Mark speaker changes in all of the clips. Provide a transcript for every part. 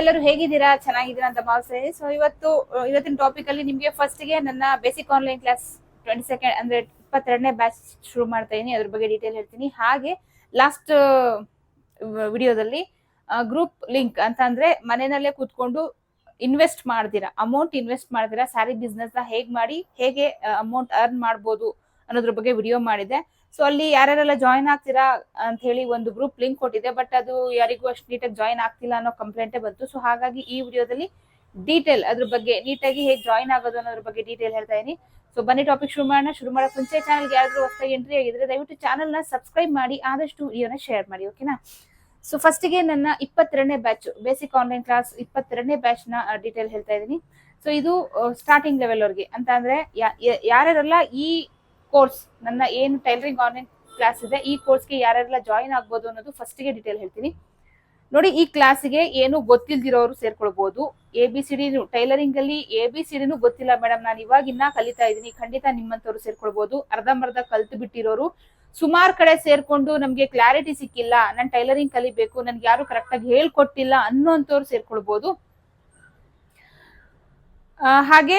Speaker 1: ಎಲ್ಲರೂ ಹೇಗಿದ್ದೀರಾ? ಚೆನ್ನಾಗಿದ್ದೀರಾ ಅಂತ ಭಾವಿಸ್ತೇನೆ ಸೊ ಇವತ್ತು ಇವತ್ತಿನ ಟಾಪಿಕ್ ಅಲ್ಲಿ ನಿಮಗೆ ಫಸ್ಟ್ಗೆ ನನ್ನ basic online class twenty second ಅಂದ್ರೆ ಇಪ್ಪತ್ತೆರಡನೇ ಬ್ಯಾಚ್ ಶುರು ಮಾಡ್ತಾ ಇದೀನಿ. ಅದ್ರ ಬಗ್ಗೆ ಡೀಟೇಲ್ ಹೇಳ್ತೀನಿ. ಹಾಗೆ ಲಾಸ್ಟ್ ವಿಡಿಯೋದಲ್ಲಿ ಗ್ರೂಪ್ ಲಿಂಕ್ ಅಂತ ಅಂದ್ರೆ ಮನೆಯಲ್ಲೇ ಕೂತ್ಕೊಂಡು ಇನ್ವೆಸ್ಟ್ ಮಾಡ್ದಿರಾ ಅಮೌಂಟ್ ಇನ್ವೆಸ್ಟ್ ಮಾಡ್ದಿರಾ ಸ್ಯಾರಿ ಬಿಸ್ನೆಸ್ನ ಹೇಗ್ ಮಾಡಿ, ಹೇಗೆ ಅಮೌಂಟ್ ಅರ್ನ್ ಮಾಡ್ಬೋದು ಅನ್ನೋದ್ರ ಬಗ್ಗೆ ವಿಡಿಯೋ ಮಾಡಿದೆ ಸೊ ಅಲ್ಲಿ ಯಾರ್ಯಾರೆಲ್ಲ ಜಾಯಿನ್ ಆಗ್ತೀರಾ ಅಂತ ಹೇಳಿ ಒಂದು ಗ್ರೂಪ್ ಲಿಂಕ್ ಕೊಟ್ಟಿದೆ ಬಟ್ ಅದು ಯಾರಿಗೂ ಅಷ್ಟು ನೀಟಾಗಿ ಜಾಯಿನ್ ಆಗ್ತಿಲ್ಲ ಅನ್ನೋ ಕಂಪ್ಲೇಂಟೇ ಬಂತು. ಸೊ ಹಾಗಾಗಿ ಈ ವಿಡಿಯೋದಲ್ಲಿ ಡೀಟೇಲ್ ಅದ್ರ ಬಗ್ಗೆ ನೀಟಾಗಿ ಹೇಗೆ ಜಾಯಿನ್ ಆಗೋದು ಅನ್ನೋದ್ರ ಬಗ್ಗೆ ಡೀಟೇಲ್ ಹೇಳ್ತಾ ಇದೀನಿ. ಸೊ ಬನ್ನಿ ಟಾಪಿಕ್ ಶುರು ಮಾಡೋಣ. ಶುರು ಮಾಡೋಕೆ ಮುಂಚೆ ಚಾನಲ್ಗೆ ಯಾರಾದ್ರೂ ಹೊಸದಾಗಿ ಎಂಟ್ರಿ ಆಗಿದ್ರೆ ದಯವಿಟ್ಟು ಚಾನಲ್ನ ಸಬ್ಸ್ಕ್ರೈಬ್ ಮಾಡಿ, ಆದಷ್ಟು ವಿಡಿಯೋನ ಶೇರ್ ಮಾಡಿ ಓಕೆನಾ ಸೊ ಫಸ್ಟಿಗೆ ನನ್ನ ಇಪ್ಪತ್ತೆರಡನೇ ಬ್ಯಾಚ್ ಬೇಸಿಕ್ ಆನ್ಲೈನ್ ಕ್ಲಾಸ್ ಇಪ್ಪತ್ತೆರಡನೇ ಬ್ಯಾಚ್ನ ಡೀಟೇಲ್ ಹೇಳ್ತಾ ಇದ್ದೀನಿ ಸೊ ಇದು ಸ್ಟಾರ್ಟಿಂಗ್ ಲೆವೆಲ್ ಅವ್ರಿಗೆ. ಅಂತ ಅಂದ್ರೆ ಯಾರ್ಯಾರೆಲ್ಲ ಈ ಕೋರ್ಸ್, ನನ್ನ ಏನು ಟೈಲರಿಂಗ್ ಆನ್ಲೈನ್ ಕ್ಲಾಸ್ ಇದೆ, ಈ ಕೋರ್ಸ್ಗೆ ಯಾರ್ಯಾರೆಲ್ಲ ಜಾಯಿನ್ ಆಗ್ಬೋದು ಅನ್ನೋದು ಫಸ್ಟ್ಗೆ ಡೀಟೇಲ್ ಹೇಳ್ತೀನಿ. ನೋಡಿ, ಈ ಕ್ಲಾಸಿಗೆ ಏನು ಗೊತ್ತಿಲ್ದಿರೋರು ಸೇರ್ಕೊಳ್ಬಹುದು A B C D tailoring ಅಲ್ಲಿ ಎ ಬಿ ಸಿ ಡಿನೂ ಗೊತ್ತಿಲ್ಲ ಮೇಡಮ್ ನಾನು ಇವಾಗಿನ್ನ ಕಲಿತಾ ಇದ್ದೀನಿ. ಖಂಡಿತ ನಿಮ್ಮಂತವ್ರು ಸೇರ್ಕೊಳ್ಬಹುದು ಅರ್ಧಂಬರ್ಧ ಕಲ್ತು ಬಿಟ್ಟಿರೋರು. ಸುಮಾರು ಕಡೆ ಸೇರ್ಕೊಂಡು ನಮ್ಗೆ ಕ್ಲಾರಿಟಿ ಸಿಕ್ಕಿಲ್ಲ. ನಾನು ಟೈಲರಿಂಗ್ ಕಲಿಬೇಕು. ನನ್ಗೆ ಯಾರು ಕರೆಕ್ಟ್ ಆಗಿ ಹೇಳ್ಕೊಟ್ಟಿಲ್ಲ ಅನ್ನೋಂಥವ್ರು ಸೇರ್ಕೊಳ್ಬಹುದು ಹಾಗೆ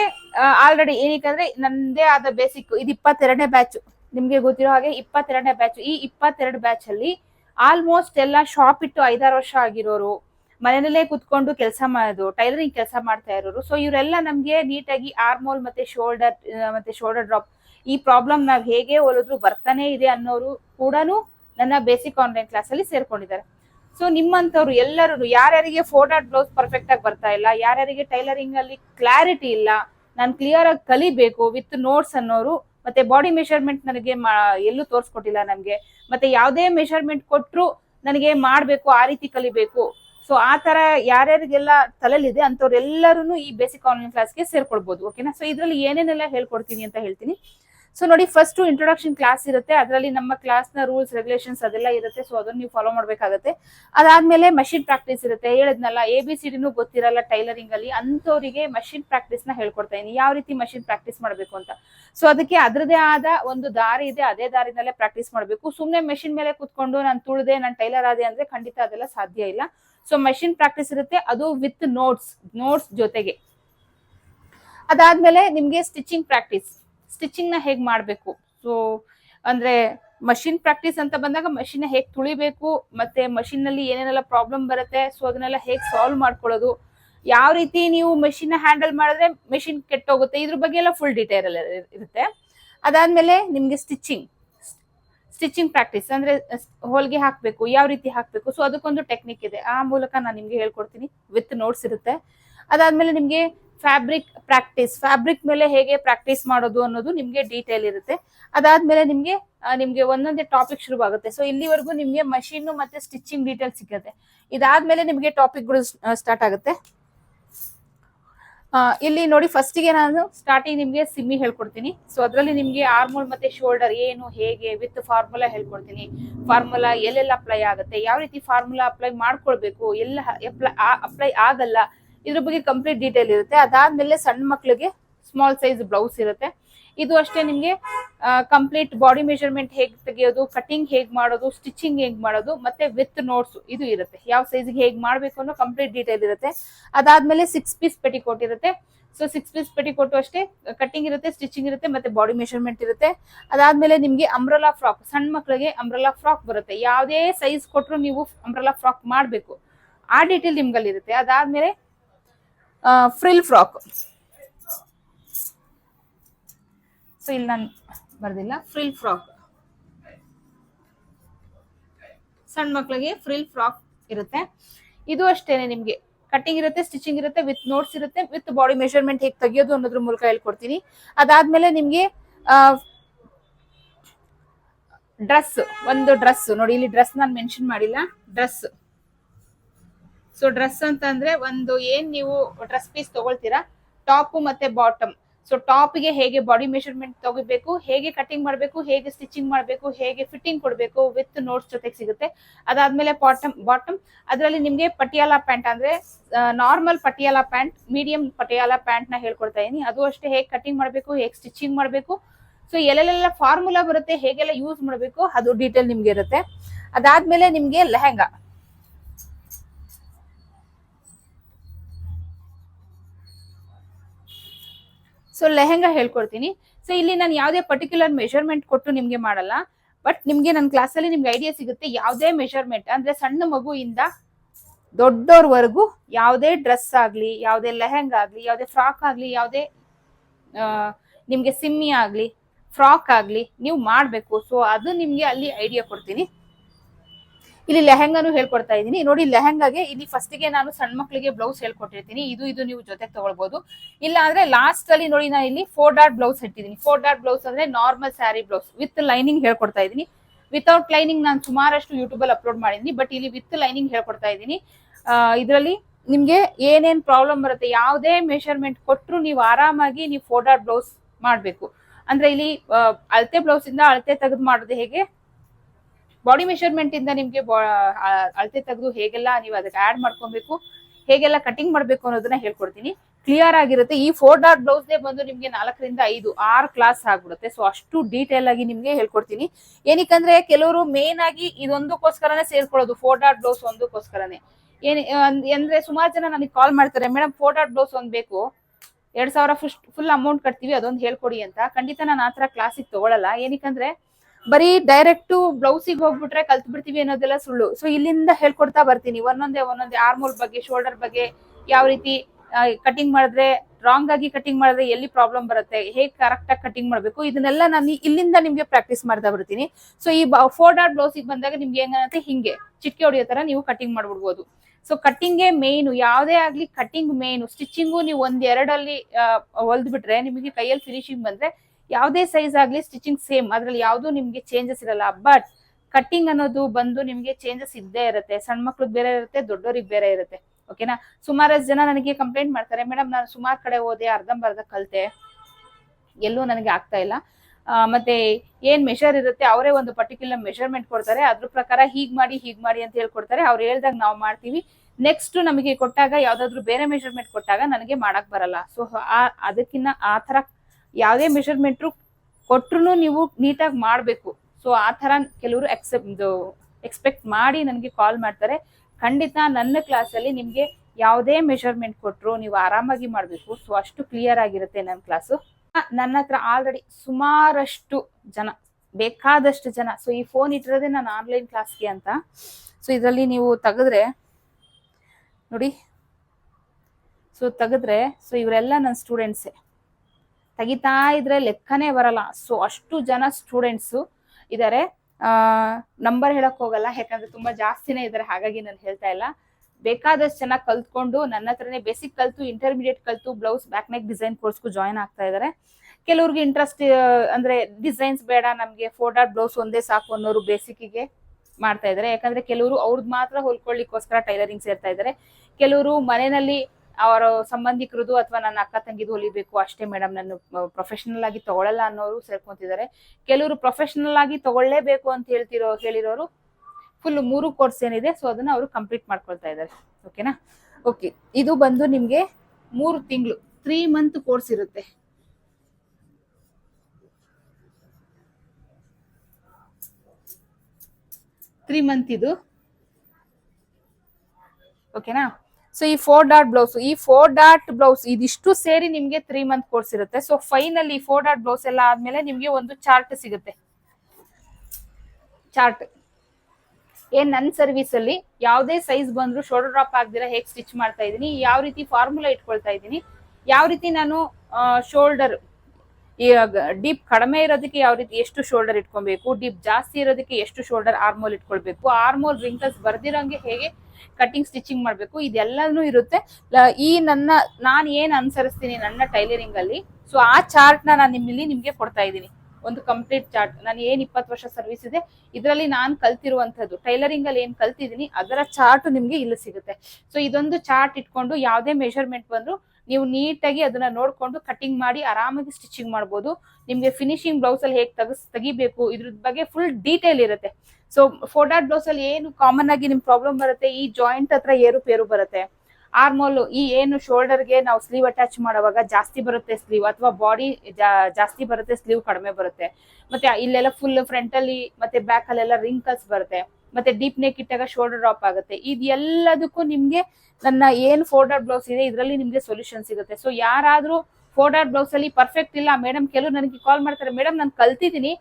Speaker 1: ಆಲ್ರೆಡಿ ಏನಕ್ಕಂದ್ರೆ ನಂದೇ ಆದ ಬೇಸಿಕ್ ಇದು ಇಪ್ಪತ್ತೆರಡನೇ ಬ್ಯಾಚ್ ನಿಮ್ಗೆ ಗೊತ್ತಿರೋ ಹಾಗೆ ಇಪ್ಪತ್ತೆರಡನೇ ಬ್ಯಾಚ್ ಈ ಇಪ್ಪತ್ತೆರಡು ಬ್ಯಾಚ್ ಅಲ್ಲಿ ಆಲ್ಮೋಸ್ಟ್ ಎಲ್ಲ ಶಾಪ್ ಇಟ್ಟು ಐದಾರು ವರ್ಷ ಆಗಿರೋರು, ಮನೆಯಲ್ಲೇ ಕುತ್ಕೊಂಡು ಕೆಲಸ ಮಾಡೋದು ಟೈಲರಿಂಗ್ ಕೆಲಸ ಮಾಡ್ತಾ ಇರೋರು. ಸೊ ಇವರೆಲ್ಲ ನಮ್ಗೆ ನೀಟಾಗಿ ಆರ್ಮೋಲ್ ಮತ್ತೆ ಶೋಲ್ಡರ್ ಮತ್ತೆ ಶೋಲ್ಡರ್ ಡ್ರಾಪ್ ಈ ಪ್ರಾಬ್ಲಮ್ ನಾವ್ ಹೇಗೆ ಹೋಲಿದ್ರು ಬರ್ತಾನೆ ಇದೆ ಅನ್ನೋರು ಕೂಡ ನನ್ನ ಬೇಸಿಕ್ ಆನ್ಲೈನ್ ಕ್ಲಾಸ್ ಅಲ್ಲಿ ಸೇರ್ಕೊಂಡಿದ್ದಾರೆ. ಸೊ ನಿಮ್ಮಂತವ್ರು ಎಲ್ಲರೂ ಯಾರ್ಯಾರಿಗೆ ಫೋಟೋ ಬ್ಲೌಸ್ ಪರ್ಫೆಕ್ಟ್ ಆಗಿ ಬರ್ತಾ ಇಲ್ಲ, ಯಾರ್ಯಾರಿಗೆ ಟೈಲರಿಂಗ್ ಅಲ್ಲಿ ಕ್ಲಾರಿಟಿ ಇಲ್ಲ, ನಾನು ಕ್ಲಿಯರ್ ಆಗಿ ಕಲಿಬೇಕು ವಿತ್ ನೋಟ್ಸ್ ಅನ್ನೋರು, ಮತ್ತೆ ಬಾಡಿ ಮೆಷರ್ಮೆಂಟ್ ನನಗೆ ಎಲ್ಲೂ ತೋರಿಸ್ಕೊಟ್ಟಿಲ್ಲ ನಮ್ಗೆ ಮತ್ತೆ ಯಾವುದೇ ಮೆಷರ್ಮೆಂಟ್ ಕೊಟ್ಟರು ನನಗೆ ಮಾಡಬೇಕು, ಆ ರೀತಿ ಕಲಿಬೇಕು. ಸೊ ಆ ತರ ಯಾರ್ಯಾರಿಗೆಲ್ಲ ತಲೆಲಿದೆ ಅಂತವ್ರೆಲ್ಲರೂ ಈ ಬೇಸಿಕ್ ಆನ್ಲೈನ್ ಕ್ಲಾಸ್ಗೆ ಸೇರ್ಕೊಳ್ಬೋದು ಓಕೆನಾ ಸೊ ಇದ್ರಲ್ಲಿ ಏನೇನೆಲ್ಲ ಹೇಳ್ಕೊಡ್ತೀನಿ ಅಂತ ಹೇಳ್ತೀನಿ. ಸೊ ನೋಡಿ ಫಸ್ಟ್ ಇಂಟ್ರೊಡಕ್ಷನ್ ಕ್ಲಾಸ್ ಇರುತ್ತೆ. ಅದರಲ್ಲಿ ನಮ್ಮ ಕ್ಲಾಸ್ನ ರೂಲ್ಸ್ ರೆಗ್ಯುಲೇಷನ್ಸ್ ಅದೆಲ್ಲ ಇರುತ್ತೆ. ಸೊ ಅದನ್ನ ನೀವು ಫಾಲೋ ಮಾಡಬೇಕಾಗತ್ತೆ. ಅದಾದ್ಮೇಲೆ ಮಷಿನ್ ಪ್ರಾಕ್ಟೀಸ್ ಇರುತ್ತೆ. ಹೇಳಿದ್ನಲ್ಲ ಎ ಬಿ ಸಿ ಡಿನೂ ಗೊತ್ತಿರಲ್ಲ ಟೈಲರಿಂಗ್ ಅಲ್ಲಿ. ಅಂತವರಿಗೆ ಮಷಿನ್ ಪ್ರಾಕ್ಟೀಸ್ನ ಹೇಳ್ಕೊಡ್ತಾ ಇದೀನಿ. ಯಾವ ರೀತಿ ಮಷಿನ್ ಪ್ರಾಕ್ಟೀಸ್ ಮಾಡಬೇಕು ಅಂತ. ಸೊ ಅದಕ್ಕೆ ಅದರದೇ ಆದ ಒಂದು ದಾರಿ ಇದೆ. ಅದೇ ದಾರಿನಲ್ಲೇ ಪ್ರಾಕ್ಟೀಸ್ ಮಾಡಬೇಕು. ಸುಮ್ಮನೆ ಮೆಷಿನ್ ಮೇಲೆ ಕುತ್ಕೊಂಡು ನಾನು ತುಳಿದೆ, ನಾನು ಟೈಲರ್ ಆದೆ ಅಂದ್ರೆ ಖಂಡಿತ ಅದೆಲ್ಲ ಸಾಧ್ಯ ಇಲ್ಲ. ಸೊ ಮಷಿನ್ ಪ್ರಾಕ್ಟೀಸ್ ಇರುತ್ತೆ. ಅದು ವಿತ್ ನೋಟ್ಸ್ ನೋಟ್ಸ್ ಜೊತೆಗೆ. ಅದಾದ್ಮೇಲೆ ನಿಮ್ಗೆ ಸ್ಟಿಚಿಂಗ್ ಪ್ರಾಕ್ಟೀಸ್ ಸ್ಟಿಚಿಂಗ್ ಹೇಗೆ ಮಾಡಬೇಕು? ಸೊ ಅಂದ್ರೆ ಮಷಿನ್ ಪ್ರಾಕ್ಟೀಸ್ ಅಂತ ಬಂದಾಗ ಮಷಿನ್ ಹೇಗೆ ತುಳಿಬೇಕು, ಮತ್ತೆ ಮಷಿನ್ನಲ್ಲಿ ಏನೇನೆಲ್ಲ ಪ್ರಾಬ್ಲಮ್ ಬರುತ್ತೆ ಸೊ ಅದನ್ನೆಲ್ಲ ಹೇಗೆ ಸಾಲ್ವ್ ಮಾಡ್ಕೊಳ್ಳೋದು? ಯಾವ ರೀತಿ ನೀವು ಮಷಿನ್ ಹ್ಯಾಂಡಲ್ ಮಾಡಿದ್ರೆ ಮೆಷಿನ್ ಕೆಟ್ಟೋಗುತ್ತೆ? ಇದ್ರ ಬಗ್ಗೆ ಎಲ್ಲ ಫುಲ್ ಡೀಟೇಲ್ ಇರುತ್ತೆ. ಅದಾದ್ಮೇಲೆ ನಿಮಗೆ ಸ್ಟಿಚಿಂಗ್ ಸ್ಟಿಚಿಂಗ್ ಪ್ರಾಕ್ಟೀಸ್ ಅಂದ್ರೆ ಹೊಲಿಗೆ ಹಾಕ್ಬೇಕು, ಯಾವ ರೀತಿ ಹಾಕ್ಬೇಕು? ಸೊ ಅದಕ್ಕೊಂದು ಟೆಕ್ನಿಕ್ ಇದೆ. ಆ ಮೂಲಕ ನಾನು ನಿಮಗೆ ಹೇಳ್ಕೊಡ್ತೀನಿ. ವಿತ್ ನೋಟ್ಸ್ ಇರುತ್ತೆ. ಅದಾದ್ಮೇಲೆ ನಿಮ್ಗೆ ಫ್ಯಾಬ್ರಿಕ್ ಪ್ರಾಕ್ಟೀಸ್ ಫ್ಯಾಬ್ರಿಕ್ ಮೇಲೆ ಹೇಗೆ ಪ್ರಾಕ್ಟೀಸ್ ಮಾಡೋದು ಅನ್ನೋದು ನಿಮ್ಗೆ ಡೀಟೇಲ್ ಇರುತ್ತೆ. ಅದಾದ್ಮೇಲೆ ನಿಮ್ಗೆ ನಿಮಗೆ ಒಂದೊಂದೇ ಟಾಪಿಕ್ ಶುರುವಾಗುತ್ತೆ. ಸೊ ಇಲ್ಲಿವರೆಗೂ ನಿಮ್ಗೆ ಮಷೀನ್ ಮತ್ತೆ ಸ್ಟಿಚಿಂಗ್ ಡೀಟೇಲ್ ಸಿಗುತ್ತೆ. ಇದಾದ್ಮೇಲೆ ನಿಮ್ಗೆ ಟಾಪಿಕ್ಗಳು ಸ್ಟಾರ್ಟ್ ಆಗುತ್ತೆ. ಇಲ್ಲಿ ನೋಡಿ ಫಸ್ಟಿಗೆ ನಾನು ಸ್ಟಾರ್ಟಿಂಗ್ ನಿಮ್ಗೆ ಸಿಮ್ಮಿ ಹೇಳ್ಕೊಡ್ತೀನಿ. ಸೊ ಅದರಲ್ಲಿ ನಿಮ್ಗೆ ಆರ್ಮೋಲ್ ಮತ್ತೆ ಶೋಲ್ಡರ್ ಏನು, ಹೇಗೆ ವಿತ್ ಫಾರ್ಮುಲಾ ಹೇಳ್ಕೊಡ್ತೀನಿ. ಫಾರ್ಮುಲಾ ಎಲ್ಲೆಲ್ಲ ಅಪ್ಲೈ ಆಗುತ್ತೆ, ಯಾವ ರೀತಿ ಫಾರ್ಮುಲಾ ಅಪ್ಲೈ ಮಾಡ್ಕೊಳ್ಬೇಕು, ಎಲ್ಲ ಅಪ್ಲೈ ಆಗಲ್ಲ. ಇದ್ರ ಬಗ್ಗೆ ಕಂಪ್ಲೀಟ್ ಡೀಟೇಲ್ ಇರುತ್ತೆ. ಅದಾದ್ಮೇಲೆ ಸಣ್ಣ ಮಕ್ಳಿಗೆ ಸ್ಮಾಲ್ ಸೈಜ್ ಬ್ಲೌಸ್ ಇರುತ್ತೆ. ಇದು ಅಷ್ಟೇ ನಿಮ್ಗೆ ಕಂಪ್ಲೀಟ್ ಬಾಡಿ ಮೆಜರ್ಮೆಂಟ್ ಹೇಗ್ ತೆಗೆಯೋದು ಕಟಿಂಗ್ ಹೇಗ್ ಮಾಡೋದು ಸ್ಟಿಚಿಂಗ್ ಹೇಗ್ ಮಾಡೋದು, ಮತ್ತೆ ವಿತ್ ನೋಟ್ಸ್ ಇದು ಇರುತ್ತೆ. ಯಾವ ಸೈಜ್ಗೆ ಹೇಗ್ ಮಾಡಬೇಕು ಅನ್ನೋ ಕಂಪ್ಲೀಟ್ ಡೀಟೇಲ್ ಇರುತ್ತೆ. ಅದಾದ್ಮೇಲೆ ಸಿಕ್ಸ್ ಪೀಸ್ ಪೆಟಿಕೋಟ್ ಇರುತ್ತೆ. ಸೊ ಸಿಕ್ಸ್ ಪೀಸ್ ಪೆಟಿಕೋಟ್ ಅಷ್ಟೇ ಕಟಿಂಗ್ ಇರುತ್ತೆ ಸ್ಟಿಚಿಂಗ್ ಇರುತ್ತೆ, ಮತ್ತೆ ಬಾಡಿ ಮೆಷರ್ಮೆಂಟ್ ಇರುತ್ತೆ. ಅದಾದ್ಮೇಲೆ ನಿಮ್ಗೆ ಅಂಬ್ರಲಾ ಫ್ರಾಕ್ ಸಣ್ಣ ಮಕ್ಕಳಿಗೆ ಅಂಬ್ರಲಾ ಫ್ರಾಕ್ ಬರುತ್ತೆ. ಯಾವುದೇ ಸೈಜ್ ಕೊಟ್ಟರು ನೀವು ಅಂಬ್ರಲಾ ಫ್ರಾಕ್ ಮಾಡಬೇಕು. ಆ ಡೀಟೇಲ್ ನಿಮ್ಗಲ್ಲಿ ಇರುತ್ತೆ ಅದಾದ್ಮೇಲೆ ಫ್ರಿಲ್ ಫ್ರಾಕ್ ಸೊ ಇಲ್ಲಿ ನಾನು ಬರ್ದಿಲ್ಲ. ಫ್ರಿಲ್ ಫ್ರಾಕ್ ಸಣ್ಣ ಮಕ್ಕಳಿಗೆ ಫ್ರಿಲ್ ಫ್ರಾಕ್ ಇರುತ್ತೆ. ಇದು ಅಷ್ಟೇನೆ ನಿಮ್ಗೆ. ಕಟಿಂಗ್ ಇರುತ್ತೆ ಸ್ಟಿಚಿಂಗ್ ಇರುತ್ತೆ ವಿತ್ ನೋಟ್ಸ್ ಇರುತ್ತೆ ವಿತ್ ಬಾಡಿ ಮೆಷರ್ಮೆಂಟ್ ಹೇಗೆ ತೆಗಿಯೋದು ಅನ್ನೋದ್ರ ಮೂಲಕ ಹೇಳ್ಕೊಡ್ತೀನಿ. ಅದಾದ್ಮೇಲೆ ನಿಮ್ಗೆ ಡ್ರೆಸ್ ಒಂದು ಡ್ರೆಸ್ ನೋಡಿ, ಇಲ್ಲಿ ಡ್ರೆಸ್ ನಾನು ಮೆನ್ಷನ್ ಮಾಡಿಲ್ಲ. ಡ್ರೆಸ್ ಸೊ ಡ್ರೆಸ್ ಅಂತ ಅಂದ್ರೆ ಒಂದು ಏನ್ ನೀವು ಡ್ರೆಸ್ ಪೀಸ್ ತಗೊಳ್ತೀರಾ? ಟಾಪ್ ಮತ್ತೆ ಬಾಟಮ್ ಸೊ ಟಾಪ್ಗೆ ಹೇಗೆ ಬಾಡಿ ಮೆಷರ್ಮೆಂಟ್ ತಗೋಬೇಕು, ಹೇಗೆ ಕಟಿಂಗ್ ಮಾಡಬೇಕು, ಹೇಗೆ ಸ್ಟಿಚಿಂಗ್ ಮಾಡಬೇಕು, ಹೇಗೆ ಫಿಟ್ಟಿಂಗ್ ಕೊಡಬೇಕು ವಿತ್ ನೋಟ್ಸ್ ಜೊತೆಗೆ ಸಿಗುತ್ತೆ. ಅದಾದ್ಮೇಲೆ ಬಾಟಮ್ ಬಾಟಮ್ ಅದರಲ್ಲಿ ನಿಮ್ಗೆ ಪಟಿಯಾಲ ಪ್ಯಾಂಟ್ ಅಂದ್ರೆ normal Patiala pant medium Patiala ಪ್ಯಾಂಟ್ನ ಹೇಳ್ಕೊಡ್ತಾ ಇದೀನಿ. ಅದು ಅಷ್ಟೇ ಹೇಗೆ ಕಟಿಂಗ್ ಮಾಡಬೇಕು, ಹೇಗೆ ಸ್ಟಿಚಿಂಗ್ ಮಾಡಬೇಕು. ಸೊ ಎಲ್ಲೆಲ್ಲ ಫಾರ್ಮುಲಾ ಬರುತ್ತೆ, ಹೇಗೆಲ್ಲ ಯೂಸ್ ಮಾಡಬೇಕು, ಅದು ಡೀಟೇಲ್ ನಿಮ್ಗೆ ಇರುತ್ತೆ. ಅದಾದ್ಮೇಲೆ ನಿಮ್ಗೆ ಲೆಹಂಗಾ. ಸೊ ಲೆಹೆಂಗಾ ಹೇಳ್ಕೊಡ್ತೀನಿ. ಸೊ ಇಲ್ಲಿ ನಾನು ಯಾವುದೇ ಪರ್ಟಿಕ್ಯುಲರ್ ಮೆಷರ್ಮೆಂಟ್ ಕೊಟ್ಟು ನಿಮಗೆ ಮಾಡಲ್ಲ. ಬಟ್ ನಿಮಗೆ ನನ್ನ ಕ್ಲಾಸಲ್ಲಿ ನಿಮ್ಗೆ ಐಡಿಯಾ ಸಿಗುತ್ತೆ ಯಾವುದೇ ಮೆಷರ್ಮೆಂಟ್ ಅಂದ್ರೆ ಸಣ್ಣ ಮಗುವಿಂದ ದೊಡ್ಡೋರ್ವರೆಗೂ ಯಾವುದೇ ಡ್ರೆಸ್ ಆಗಲಿ, ಯಾವುದೇ ಲೆಹೆಂಗಾ ಆಗಲಿ, ಯಾವುದೇ ಫ್ರಾಕ್ ಆಗಲಿ, ಯಾವುದೇ ನಿಮಗೆ ಸಿಮ್ಮಿ ಆಗಲಿ ಫ್ರಾಕ್ ಆಗಲಿ ನೀವು ಮಾಡಬೇಕು. ಸೊ ಅದು ನಿಮಗೆ ಅಲ್ಲಿ ಐಡಿಯಾ ಕೊಡ್ತೀನಿ. ಇಲ್ಲಿ ಲೆಹೆಂಗಾನು ಹೇಳ್ಕೊಡ್ತಾ ಇದ್ದೀನಿ. ನೋಡಿ, ಲೆಹೆಂಗಾಗೆ ಇಲ್ಲಿ ಫಸ್ಟಿಗೆ ನಾನು ಸಣ್ಣ ಮಕ್ಕಳಿಗೆ ಬ್ಲೌಸ್ ಹೇಳ್ಕೊಟ್ಟಿರ್ತೀನಿ. ಇದು ಇದು ನೀವು ಜೊತೆಗೆ ತಗೊಳ್ಬಹುದು ಇಲ್ಲ ಅಂದ್ರೆ ಲಾಸ್ಟ್ ಅಲ್ಲಿ ನೋಡಿ ನಾನು ಇಲ್ಲಿ ಫೋರ್ ಡಾಟ್ ಬ್ಲೌಸ್ ಇಟ್ಟಿದ್ದೀನಿ. ಫೋರ್ ಡಾಟ್ ಬ್ಲೌಸ್ ಅಂದ್ರೆ normal sari blouse with lining ಹೇಳ್ಕೊಡ್ತಾ ಇದ್ದೀನಿ. ವಿತೌಟ್ ಲೈನಿಂಗ್ ನಾನು ಸುಮಾರಷ್ಟು ಯೂಟ್ಯೂಬ್ ಅಲ್ಲಿ ಅಪ್ಲೋಡ್ ಮಾಡಿದೀನಿ ಬಟ್ ಇಲ್ಲಿ ವಿತ್ ಲೈನಿಂಗ್ ಹೇಳ್ಕೊಡ್ತಾ ಇದ್ದೀನಿ. ಇದರಲ್ಲಿ ನಿಮ್ಗೆ ಏನೇನ್ ಪ್ರಾಬ್ಲಮ್ ಬರುತ್ತೆ, ಯಾವುದೇ ಮೆಷರ್ಮೆಂಟ್ ಕೊಟ್ಟರು ನೀವು ಆರಾಮಾಗಿ ನೀವು ಫೋರ್ ಡಾಟ್ ಬ್ಲೌಸ್ ಮಾಡಬೇಕು. ಅಂದ್ರೆ ಇಲ್ಲಿ ಅಳತೆ ಬ್ಲೌಸ್ ಇಂದ ಅಳತೆ ತೆಗೆದು ಮಾಡೋದು ಹೇಗೆ? ಬಾಡಿ ಮೆಷರ್ಮೆಂಟ್ ಇಂದ ನಿಮ್ಗೆ ಅಳತೆ ತೆಗೆದು ಹೇಗೆಲ್ಲ ನೀವು ಅದಕ್ಕೆ ಆಡ್ ಮಾಡ್ಕೊಬೇಕು, ಹೇಗೆಲ್ಲ ಕಟಿಂಗ್ ಮಾಡ್ಬೇಕು ಅನ್ನೋದನ್ನ ಹೇಳ್ಕೊಡ್ತೀನಿ. ಕ್ಲಿಯರ್ ಆಗಿರುತ್ತೆ. ಈ ಫೋರ್ ಡಾಟ್ ಬ್ಲೌಸ್ ಬಂದು ನಿಮ್ಗೆ ನಾಲ್ಕರಿಂದ ಐದು, ಆರು ಕ್ಲಾಸ್ ಆಗ್ಬಿಡುತ್ತೆ. ಸೊ ಅಷ್ಟು ಡೀಟೇಲ್ ಆಗಿ ನಿಮ್ಗೆ ಹೇಳ್ಕೊಡ್ತೀನಿ. ಏನಕ್ಕಂದ್ರೆ ಕೆಲವರು ಮೇನ್ ಆಗಿ ಇದೊಂದಕ್ಕೋಸ್ಕರನೇ ಸೇರ್ಕೊಳ್ಳೋದು ಫೋರ್ ಡಾಟ್ ಬ್ಲೌಸ್ ಒಂದಕ್ಕೋಸ್ಕರನೇ. ಏನ್ ಅಂದ್ರೆ ಸುಮಾರು ಜನ ನನಗೆ ಕಾಲ್ ಮಾಡ್ತಾರೆ ಮೇಡಮ್ ಫೋರ್ ಡಾಟ್ ಬ್ಲೌಸ್ ಒಂದ್ ಬೇಕು. ಎರಡ್ ಸಾವಿರ ಫುಲ್ ಅಮೌಂಟ್ ಕಟ್ತೀವಿ, ಅದೊಂದು ಹೇಳ್ಕೊಡಿ ಅಂತ. ಖಂಡಿತ ನಾನು ಆತರ ಕ್ಲಾಸಿಗೆ ತಗೊಳ್ಳಲ್ಲ ಏನಕ್ಕಂದ್ರೆ ಬರೀ ಡೈರೆಕ್ಟ್ ಬ್ಲೌಸಿಗೆ ಹೋಗ್ಬಿಟ್ರೆ ಕಲ್ತ್ ಬಿಡ್ತೀವಿ ಅನ್ನೋದೆಲ್ಲ ಸುಳ್ಳು. ಸೊ ಇಲ್ಲಿಂದ ಹೇಳ್ಕೊಡ್ತಾ ಬರ್ತೀನಿ. ಒಂದೊಂದೇ ಒಂದೊಂದೇ ಆರ್ಮೋಲ್ ಬಗ್ಗೆ ಶೋಲ್ಡರ್ ಬಗ್ಗೆ ಯಾವ ರೀತಿ ಕಟಿಂಗ್ ಮಾಡಿದ್ರೆ ರಾಂಗ್ ಆಗಿ ಕಟಿಂಗ್ ಮಾಡಿದ್ರೆ ಎಲ್ಲಿ ಪ್ರಾಬ್ಲಮ್ ಬರುತ್ತೆ? ಹೇಗೆ ಕರೆಕ್ಟ್ ಆಗಿ ಕಟಿಂಗ್ ಮಾಡಬೇಕು? ಇದನ್ನೆಲ್ಲ ನಾನು ಇಲ್ಲಿಂದ ನಿಮ್ಗೆ ಪ್ರಾಕ್ಟೀಸ್ ಮಾಡ್ತಾ ಬರ್ತೀನಿ. ಸೊ ಈ ಫೋರ್ ಡಾಟ್ ಬ್ಲೌಸಿಗೆ ಬಂದಾಗ ನಿಮ್ಗೆ ಹೆಂಗತ್ತೆ ಹಿಂಗೆ. ಚಿಟ್ಕೆ ಹೊಡಿಯೋ ತರ ನೀವು ಕಟಿಂಗ್ ಮಾಡ್ಬಿಡ್ಬೋದು. ಸೊ ಕಟ್ಟಿಂಗೇ ಮೇನ್ ಯಾವುದೇ ಆಗ್ಲಿ ಕಟಿಂಗ್ ಮೇನ್ ಸ್ಟಿಚಿಂಗು ನೀವು ಒಂದ್ ಎರಡಲ್ಲಿ ಹೊಲ್ದ್ ಬಿಟ್ರೆ ನಿಮಗೆ ಕೈಯಲ್ಲಿ ಫಿನಿಶಿಂಗ್ ಬಂದ್ರೆ ಯಾವುದೇ ಸೈಜ್ ಆಗ್ಲಿ ಸ್ಟಿಚಿಂಗ್ ಸೇಮ್ ಅದ್ರಲ್ಲಿ ಯಾವ್ದು ನಿಮ್ಗೆ ಚೇಂಜಸ್ ಇರಲ್ಲ. ಬಟ್ ಕಟ್ಟಿಂಗ್ ಅನ್ನೋದು ಬಂದು ನಿಮ್ಗೆ ಚೇಂಜಸ್ ಇದ್ದೇ ಇರುತ್ತೆ. ಸಣ್ಣ ಮಕ್ಳಿಗೆ ಬೇರೆ ಇರುತ್ತೆ ದೊಡ್ಡೋರಿಗೆ ಬೇರೆ ಇರುತ್ತೆ. ಓಕೆನಾ ಸುಮಾರಷ್ಟು ಜನ ನನಗೆ ಕಂಪ್ಲೇಂಟ್ ಮಾಡ್ತಾರೆ. ಮೇಡಮ್ ನಾನು ಸುಮಾರು ಕಡೆ ಹೋದೆ ಅರ್ಧಂಬರ್ಧ ಕಲ್ತೆ. ಎಲ್ಲೂ ನನಗೆ ಆಗ್ತಾ ಇಲ್ಲ. ಆ, ಮತ್ತೆ ಏನ್ ಮೆಷರ್ ಇರುತ್ತೆ? ಅವರೇ ಒಂದು ಪರ್ಟಿಕ್ಯುಲರ್ ಮೆಷರ್ಮೆಂಟ್ ಕೊಡ್ತಾರೆ. ಅದ್ರ ಪ್ರಕಾರ ಹೀಗ್ ಮಾಡಿ ಹೀಗ್ ಮಾಡಿ ಅಂತ ಹೇಳ್ಕೊಡ್ತಾರೆ. ಅವ್ರು ಹೇಳ್ದಾಗ ನಾವು ಮಾಡ್ತೀವಿ. ನೆಕ್ಸ್ಟ್ ನಮಗೆ ಕೊಟ್ಟಾಗ ಯಾವ್ದಾದ್ರು ಬೇರೆ ಮೆಷರ್ಮೆಂಟ್ ಕೊಟ್ಟಾಗ ನನಗೆ ಮಾಡಕ್ ಬರಲ್ಲ. ಸೊ ಅದಕ್ಕಿನ್ನ ಆ ತರ ಯಾವುದೇ ಮೆಷರ್ಮೆಂಟ್ ಕೊಟ್ರು ನೀವು ನೀಟಾಗಿ ಮಾಡಬೇಕು. ಸೊ ಆ ಥರ ಕೆಲವರು ಎಕ್ಸೆಪ್ಟ್ ಎಕ್ಸ್ಪೆಕ್ಟ್ ಮಾಡಿ ನನಗೆ ಕಾಲ್ ಮಾಡ್ತಾರೆ. ಖಂಡಿತ ನನ್ನ ಕ್ಲಾಸಲ್ಲಿ ನಿಮಗೆ ಯಾವುದೇ ಮೆಷರ್ಮೆಂಟ್ ಕೊಟ್ಟರು ನೀವು ಆರಾಮಾಗಿ ಮಾಡಬೇಕು. ಸೊ ಅಷ್ಟು ಕ್ಲಿಯರ್ ಆಗಿರುತ್ತೆ ನನ್ನ ಕ್ಲಾಸು ನನ್ನ ಹತ್ರ ಆಲ್ರೆಡಿ ಸುಮಾರಷ್ಟು ಜನ, ಬೇಕಾದಷ್ಟು ಜನ ಸೊ ಈ ಫೋನ್ ಇಟ್ಟಿರೋದೇ ನಾನು ಆನ್ಲೈನ್ ಕ್ಲಾಸ್ಗೆ ಅಂತ. ಸೊ ಇದರಲ್ಲಿ ನೀವು ತೆಗೆದ್ರೆ, ನೋಡಿ. ಸೊ ತೆಗೆದ್ರೆ ಸೊ ಇವರೆಲ್ಲ ನನ್ನ ಸ್ಟೂಡೆಂಟ್ಸೇ ತೆಗಿತಾ ಇದ್ರೆ ಲೆಕ್ಕನೇ ಬರಲ್ಲ. ಸೊ ಅಷ್ಟು ಜನ ಸ್ಟೂಡೆಂಟ್ಸು ಇದ್ದಾರೆ ನಂಬರ್ ಹೇಳಕ್ ಹೋಗಲ್ಲ, ಯಾಕಂದ್ರೆ ತುಂಬಾ ಜಾಸ್ತಿನೇ ಇದ್ದಾರೆ ಹಾಗಾಗಿ ನಾನು ಹೇಳ್ತಾ ಇಲ್ಲ. ಬೇಕಾದಷ್ಟು ಜನ ಕಲ್ತ್ಕೊಂಡು, ನನ್ನ ಹತ್ರನೇ ಬೇಸಿಕ್ ಕಲ್ತು ಇಂಟರ್ಮಿಡಿಯೇಟ್ ಕಲ್ತು ಬ್ಲೌಸ್ ಬ್ಯಾಕ್ ನೆಕ್ ಡಿಸೈನ್ ಕೋರ್ಸ್ಗೂ ಜಾಯ್ನ್ ಆಗ್ತಾ ಇದ್ದಾರೆ ಕೆಲವ್ರಿಗೆ ಇಂಟ್ರೆಸ್ಟ್ ಅಂದ್ರೆ ಡಿಸೈನ್ಸ್ ಬೇಡ, ನಮ್ಗೆ ಫೋರ್ ಡಾಟ್ ಬ್ಲೌಸ್ ಒಂದೇ ಸಾಕು ಅನ್ನೋರು ಬೇಸಿಕ್ಗೆ ಮಾಡ್ತಾ ಇದ್ದಾರೆ ಯಾಕಂದ್ರೆ ಕೆಲವರು ಅವ್ರದ್ದು ಮಾತ್ರ ಹೊಲ್ಕೊಳ್ಳಿಕ್ಕೋಸ್ಕರ ಟೈಲರಿಂಗ್ ಸೇರ್ತಾ ಇದ್ದಾರೆ ಕೆಲವರು ಮನೆಯಲ್ಲಿ ಅವರ ಸಂಬಂಧಿಕರದು ಅಥವಾ ನನ್ನ ಅಕ್ಕ ತಂಗಿದು ಹೊಲಿಬೇಕು ಅಷ್ಟೇ ಮೇಡಮ್ ನಾನು ಪ್ರೊಫೆಷನಲ್ ಆಗಿ ತಗೊಳ್ಳಲ್ಲ ಅನ್ನೋರು ಸೇರ್ಕೊಂತಿದ್ದಾರೆ. ಕೆಲವರು ಪ್ರೊಫೆಷನಲ್ ಆಗಿ ತಗೊಳ್ಳೇಬೇಕು ಅಂತ ಹೇಳ್ತಿರೋ, ಹೇಳಿರೋರು ಫುಲ್ ಮೂರು ಕೋರ್ಸ್ ಏನಿದೆ ಸೊ ಅದನ್ನ ಅವರು ಕಂಪ್ಲೀಟ್ ಮಾಡ್ಕೊಳ್ತಾ ಇದ್ದಾರೆ. ಓಕೆನಾ ಓಕೆ ಇದು ಬಂದು ನಿಮ್ಗೆ ಮೂರು ತಿಂಗಳು ತ್ರೀ ಮಂತ್ ಕೋರ್ಸ್ ಇರುತ್ತೆ. ತ್ರೀ ಮಂತ್ ಇದು. ಓಕೆನಾ ಸೊ ಈ ಫೋರ್ ಡಾಟ್ ಬ್ಲೌಸ್ ಈ ಫೋರ್ ಡಾಟ್ ಬ್ಲೌಸ್ ಇದಿಷ್ಟು ಸೇರಿ ನಿಮ್ಗೆ ತ್ರೀ ಮಂತ್ ಕೋರ್ಸ್ ಇರುತ್ತೆ. ಸೊ ಫೈನಲ್ ಈ ಫೋರ್ ಡಾಟ್ ಬ್ಲೌಸ್ ಎಲ್ಲ ಆದ್ಮೇಲೆ ನಿಮ್ಗೆ ಒಂದು ಚಾರ್ಟ್ ಸಿಗುತ್ತೆ. ಚಾರ್ಟ್ ಏನ್ ನನ್ನ ಸರ್ವಿಸ್ ಅಲ್ಲಿ ಯಾವುದೇ ಸೈಜ್ ಬಂದ್ರು ಶೋಲ್ಡರ್ ಡ್ರಾಪ್ ಆಗದಿರ ಹೇಗೆ ಸ್ಟಿಚ್ ಮಾಡ್ತಾ ಇದೀನಿ ಯಾವ ರೀತಿ ಫಾರ್ಮುಲಾ ಇಟ್ಕೊಳ್ತಾ ಇದ್ದೀನಿ, ಯಾವ ರೀತಿ ನಾನು ಶೋಲ್ಡರ್ ಡೀಪ್ ಕಡಿಮೆ ಇರೋದಕ್ಕೆ ಯಾವ ರೀತಿ ಎಷ್ಟು ಶೋಲ್ಡರ್ ಇಟ್ಕೊಬೇಕು ಡೀಪ್ ಜಾಸ್ತಿ ಇರೋದಕ್ಕೆ ಎಷ್ಟು ಶೋಲ್ಡರ್ ಆರ್ಮೋಲ್ ಇಟ್ಕೊಳ್ಬೇಕು ಆರ್ಮೋಲ್ ರಿಂಕಲ್ಸ್ ಬರ್ದಿರಂಗೆ ಹೇಗೆ ಕಟಿಂಗ್ ಸ್ಟಿಚಿಂಗ್ ಮಾಡಬೇಕು. ಇದೆಲ್ಲನೂ ಇರುತ್ತೆ. ಈ ನನ್ನ, ನಾನು ಏನ್ ಅನುಸರಿಸ್ತೀನಿ ನನ್ನ ಟೈಲರಿಂಗ್ ಅಲ್ಲಿ ಸೊ ಆ ಚಾರ್ಟ್ನ ನಾನು ನಿಮ್ಮಲ್ಲಿ ನಿಮ್ಗೆ ಕೊಡ್ತಾ ಇದ್ದೀನಿ. ಒಂದು ಕಂಪ್ಲೀಟ್ ಚಾರ್ಟ್ ನಾನು ಏನ್ ಇಪ್ಪತ್ತು ವರ್ಷ ಸರ್ವಿಸ್ ಇದೆ, ಇದರಲ್ಲಿ ನಾನು ಕಲ್ತಿರುವಂತದ್ದು ಟೈಲರಿಂಗ್ ಅಲ್ಲಿ ಏನ್ ಕಲ್ತಿದ್ದೀನಿ, ಅದರ ಚಾರ್ಟ್ ನಿಮ್ಗೆ ಇಲ್ಲಿ ಸಿಗುತ್ತೆ. ಸೊ ಇದೊಂದು ಚಾರ್ಟ್ ಇಟ್ಕೊಂಡು, ಯಾವುದೇ ಮೆಷರ್ಮೆಂಟ್ ಬಂದ್ರು ನೀವು ನೀಟಾಗಿ ಅದನ್ನ ನೋಡ್ಕೊಂಡು ಕಟಿಂಗ್ ಮಾಡಿ ಆರಾಮಾಗಿ ಸ್ಟಿಚಿಂಗ್ ಮಾಡ್ಬೋದು. ನಿಮ್ಗೆ ಫಿನಿಶಿಂಗ್ ಬ್ಲೌಸ್ ಅಲ್ಲಿ ಹೇಗೆ ತಗಸ್, ತೆಗಿಬೇಕು, ಇದ್ರ ಬಗ್ಗೆ ಫುಲ್ ಡೀಟೇಲ್ ಇರುತ್ತೆ. ಸೊ ಫೋರ್ಡಾಟ್ ಬ್ಲೌಸ್ ಅಲ್ಲಿ ಏನು ಕಾಮನ್ ಆಗಿ ನಿಮ್ ಪ್ರಾಬ್ಲಮ್ ಬರುತ್ತೆ, ಈ ಜಾಯಿಂಟ್ ಹತ್ರ ಏರುಪೇರು ಬರುತ್ತೆ. ಆರ್ಮೋಲ್ ಈ ಏನು ಶೋಲ್ಡರ್ಗೆ ನಾವು ಸ್ಲೀವ್ ಅಟ್ಯಾಚ್ ಮಾಡುವಾಗ ಜಾಸ್ತಿ ಬರುತ್ತೆ ಸ್ಲೀವ್ ಅಥವಾ ಬಾಡಿ ಜಾಸ್ತಿ ಬರುತ್ತೆ ಸ್ಲೀವ್ ಕಡಿಮೆ ಬರುತ್ತೆ. ಮತ್ತೆ ಇಲ್ಲೆಲ್ಲ ಫುಲ್ ಫ್ರಂಟ್ ಅಲ್ಲಿ ಮತ್ತೆ ಬ್ಯಾಕ್ ಅಲ್ಲೆಲ್ಲ ರಿಂಕಲ್ಸ್ ಬರುತ್ತೆ. ಮತ್ತೆ ಡೀಪ್ ನೆಕ್ ಇಟ್ಟಾಗ ಶೋಲ್ಡರ್ ಡ್ರಾಪ್ ಆಗುತ್ತೆ. ಇದೆಲ್ಲದಕ್ಕೂ ನಿಮ್ಗೆ ನನ್ನ ಏನ್ ಫೋಲ್ಡರ್ ಬ್ಲೌಸ್ ಇದೆ, ಇದರಲ್ಲಿ ನಿಮ್ಗೆ ಸೊಲ್ಯೂಷನ್ ಸಿಗುತ್ತೆ. ಸೊ ಯಾರಾದ್ರೂ ಫೋಲ್ಡರ್ ಬ್ಲೌಸ್ ಅಲ್ಲಿ ಪರ್ಫೆಕ್ಟ್ ಇಲ್ಲ ಮೇಡಮ್ ಕೆಲವು ನನಗೆ ಕಾಲ್ ಮಾಡ್ತಾರೆ ಮೇಡಮ್ ನಾನು ಕಲ್ತಿದ್ದೀನಿ,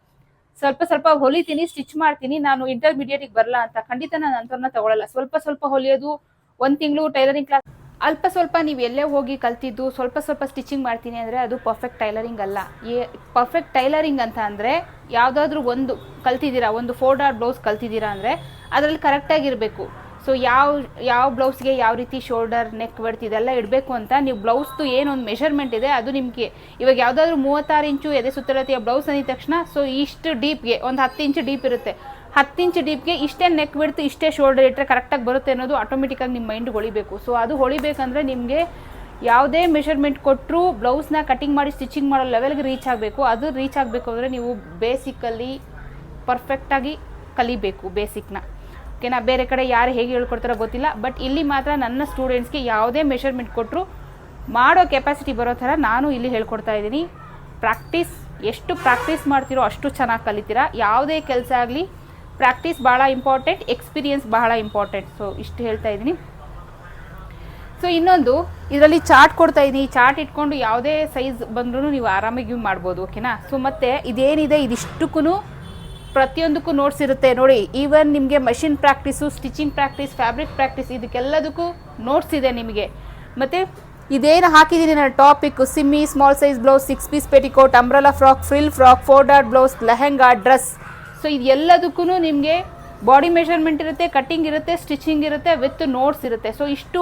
Speaker 1: ಸ್ವಲ್ಪ ಸ್ವಲ್ಪ ಹೊಲಿತೀನಿ ಸ್ಟಿಚ್ ಮಾಡ್ತೀನಿ, ನಾನು ಇಂಟರ್ಮೀಡಿಯೇಟ್ ಬರಲ್ಲ ಅಂತ. ಖಂಡಿತ ನಾನು ಅಂಥವ್ರನ್ನ ತಗೊಳ್ಳಲ್ಲ ಸ್ವಲ್ಪ ಸ್ವಲ್ಪ ಹೊಲಿಯೋದು, ಒಂದ್ ತಿಂಗಳು ಟೈಲರಿಂಗ್ ಕ್ಲಾಸ್ ಅಲ್ಪ ಸ್ವಲ್ಪ ನೀವು ಎಲ್ಲೇ ಹೋಗಿ ಕಲ್ತಿದ್ದು ಸ್ವಲ್ಪ ಸ್ವಲ್ಪ ಸ್ಟಿಚಿಂಗ್ ಮಾಡ್ತೀನಿ ಅಂದರೆ ಅದು ಪರ್ಫೆಕ್ಟ್ ಟೈಲರಿಂಗ್ ಅಲ್ಲ. ಏ ಪರ್ಫೆಕ್ಟ್ ಟೈಲರಿಂಗ್ ಅಂತ ಅಂದರೆ ಯಾವುದಾದ್ರೂ ಒಂದು ಕಲ್ತಿದ್ದೀರಾ, ಒಂದು ಫೋರ್ ಡಾರ್ ಬ್ಲೌಸ್ ಕಲ್ತಿದ್ದೀರಾ ಅಂದರೆ ಅದರಲ್ಲಿ ಕರೆಕ್ಟಾಗಿರಬೇಕು ಸೊ ಯಾವ ಯಾವ ಬ್ಲೌಸ್ಗೆ ಯಾವ ರೀತಿ ಶೋಲ್ಡರ್ ನೆಕ್ ಬರ್ತ್ ಇದೆಲ್ಲ ಇಡಬೇಕು ಅಂತ ನೀವು ಬ್ಲೌಸ್ದು ಏನೊಂದು ಮೆಷರ್ಮೆಂಟ್ ಇದೆ, ಅದು ನಿಮಗೆ ಇವಾಗ ಯಾವುದಾದ್ರೂ ಮೂವತ್ತಾರು ಇಂಚು ಎದೆ ಸುತ್ತಳತೆಯ ಬ್ಲೌಸ್ ಅಂದಿದ ತಕ್ಷಣ ಸೊ ಇಷ್ಟು ಡೀಪ್ಗೆ ಒಂದು ಹತ್ತು ಇಂಚು ಡೀಪ್ ಇರುತ್ತೆ. ಹತ್ತು ಇಂಚ್ ಡೀಪ್ಗೆ ಇಷ್ಟೇ ನೆಕ್ ಬಿಡ್ತು ಇಷ್ಟೇ ಶೋಲ್ಡರ್ ಇಟ್ಟರೆ ಕರೆಕ್ಟಾಗಿ ಬರುತ್ತೆ ಅನ್ನೋದು ಆಟೋಮೆಟಿಕಾಗಿ ನಿಮ್ಮ ಮೈಂಡ್ ಹೊಳಿಬೇಕು. ಸೊ ಅದು ಹೊಳಿಬೇಕಂದ್ರೆ ನಿಮಗೆ ಯಾವುದೇ ಮೆಷರ್ಮೆಂಟ್ ಕೊಟ್ಟರು ಬ್ಲೌಸ್ನ ಕಟಿಂಗ್ ಮಾಡಿ ಸ್ಟಿಚಿಂಗ್ ಮಾಡೋ ಲೆವೆಲ್ಗೆ ರೀಚ್ ಆಗಬೇಕು. ಅದು ರೀಚ್ ಆಗಬೇಕು ಅಂದರೆ ನೀವು ಬೇಸಿಕಲ್ಲಿ ಪರ್ಫೆಕ್ಟಾಗಿ ಕಲಿಬೇಕು ಬೇಸಿಕ್ನ ಓಕೆನಾ ಬೇರೆ ಕಡೆ ಯಾರು ಹೇಗೆ ಹೇಳ್ಕೊಡ್ತಾರೋ ಗೊತ್ತಿಲ್ಲ. ಬಟ್ ಇಲ್ಲಿ ಮಾತ್ರ ನನ್ನ ಸ್ಟೂಡೆಂಟ್ಸ್ಗೆ ಯಾವುದೇ ಮೆಷರ್ಮೆಂಟ್ ಕೊಟ್ಟರು ಮಾಡೋ ಕೆಪಾಸಿಟಿ ಬರೋ ಥರ ನಾನು ಇಲ್ಲಿ ಹೇಳ್ಕೊಡ್ತಾ ಇದ್ದೀನಿ. ಪ್ರಾಕ್ಟೀಸ್ ಎಷ್ಟು ಪ್ರಾಕ್ಟೀಸ್ ಮಾಡ್ತೀರೋ ಅಷ್ಟು ಚೆನ್ನಾಗಿ ಕಲಿತೀರಾ. ಯಾವುದೇ ಕೆಲಸ ಆಗಲಿ ಪ್ರಾಕ್ಟೀಸ್ ಭಾಳ ಇಂಪಾರ್ಟೆಂಟ್, ಎಕ್ಸ್ಪೀರಿಯನ್ಸ್ ಬಹಳ ಇಂಪಾರ್ಟೆಂಟ್. ಸೊ ಇಷ್ಟು ಹೇಳ್ತಾ ಇದ್ದೀನಿ. ಸೊ ಇನ್ನೊಂದು, ಇದರಲ್ಲಿ ಚಾರ್ಟ್ ಕೊಡ್ತಾ ಇದ್ದೀನಿ. ಚಾರ್ಟ್ ಇಟ್ಕೊಂಡು ಯಾವುದೇ ಸೈಜ್ ಬಂದ್ರೂ ನೀವು ಆರಾಮಾಗಿ ಮಾಡ್ಬೋದು, ಓಕೆನಾ? ಸೊ ಮತ್ತೆ ಇದೇನಿದೆ ಇದಿಷ್ಟಕ್ಕೂ ಪ್ರತಿಯೊಂದಕ್ಕೂ ನೋಟ್ಸ್ ಇರುತ್ತೆ. ನೋಡಿ ಈವನ್ ನಿಮಗೆ machine practice stitching practice fabric practice ಇದಕ್ಕೆಲ್ಲದಕ್ಕೂ notes ಇದೆ ನಿಮಗೆ. ಮತ್ತು ಇದೇನು ಹಾಕಿದ್ದೀನಿ ನಾನು topic Simmi small size blouse six piece petticoat umbrella frock frill frock four dot blouse lehenga dress so ಇದೆಲ್ಲದಕ್ಕೂ ನಿಮಗೆ ಬಾಡಿ ಮೆಷರ್ಮೆಂಟ್ ಇರುತ್ತೆ ಕಟ್ಟಿಂಗ್ ಇರುತ್ತೆ ಸ್ಟಿಚಿಂಗ್ ಇರುತ್ತೆ ವಿತ್ ನೋಟ್ಸ್ ಇರುತ್ತೆ. ಸೊ ಇಷ್ಟು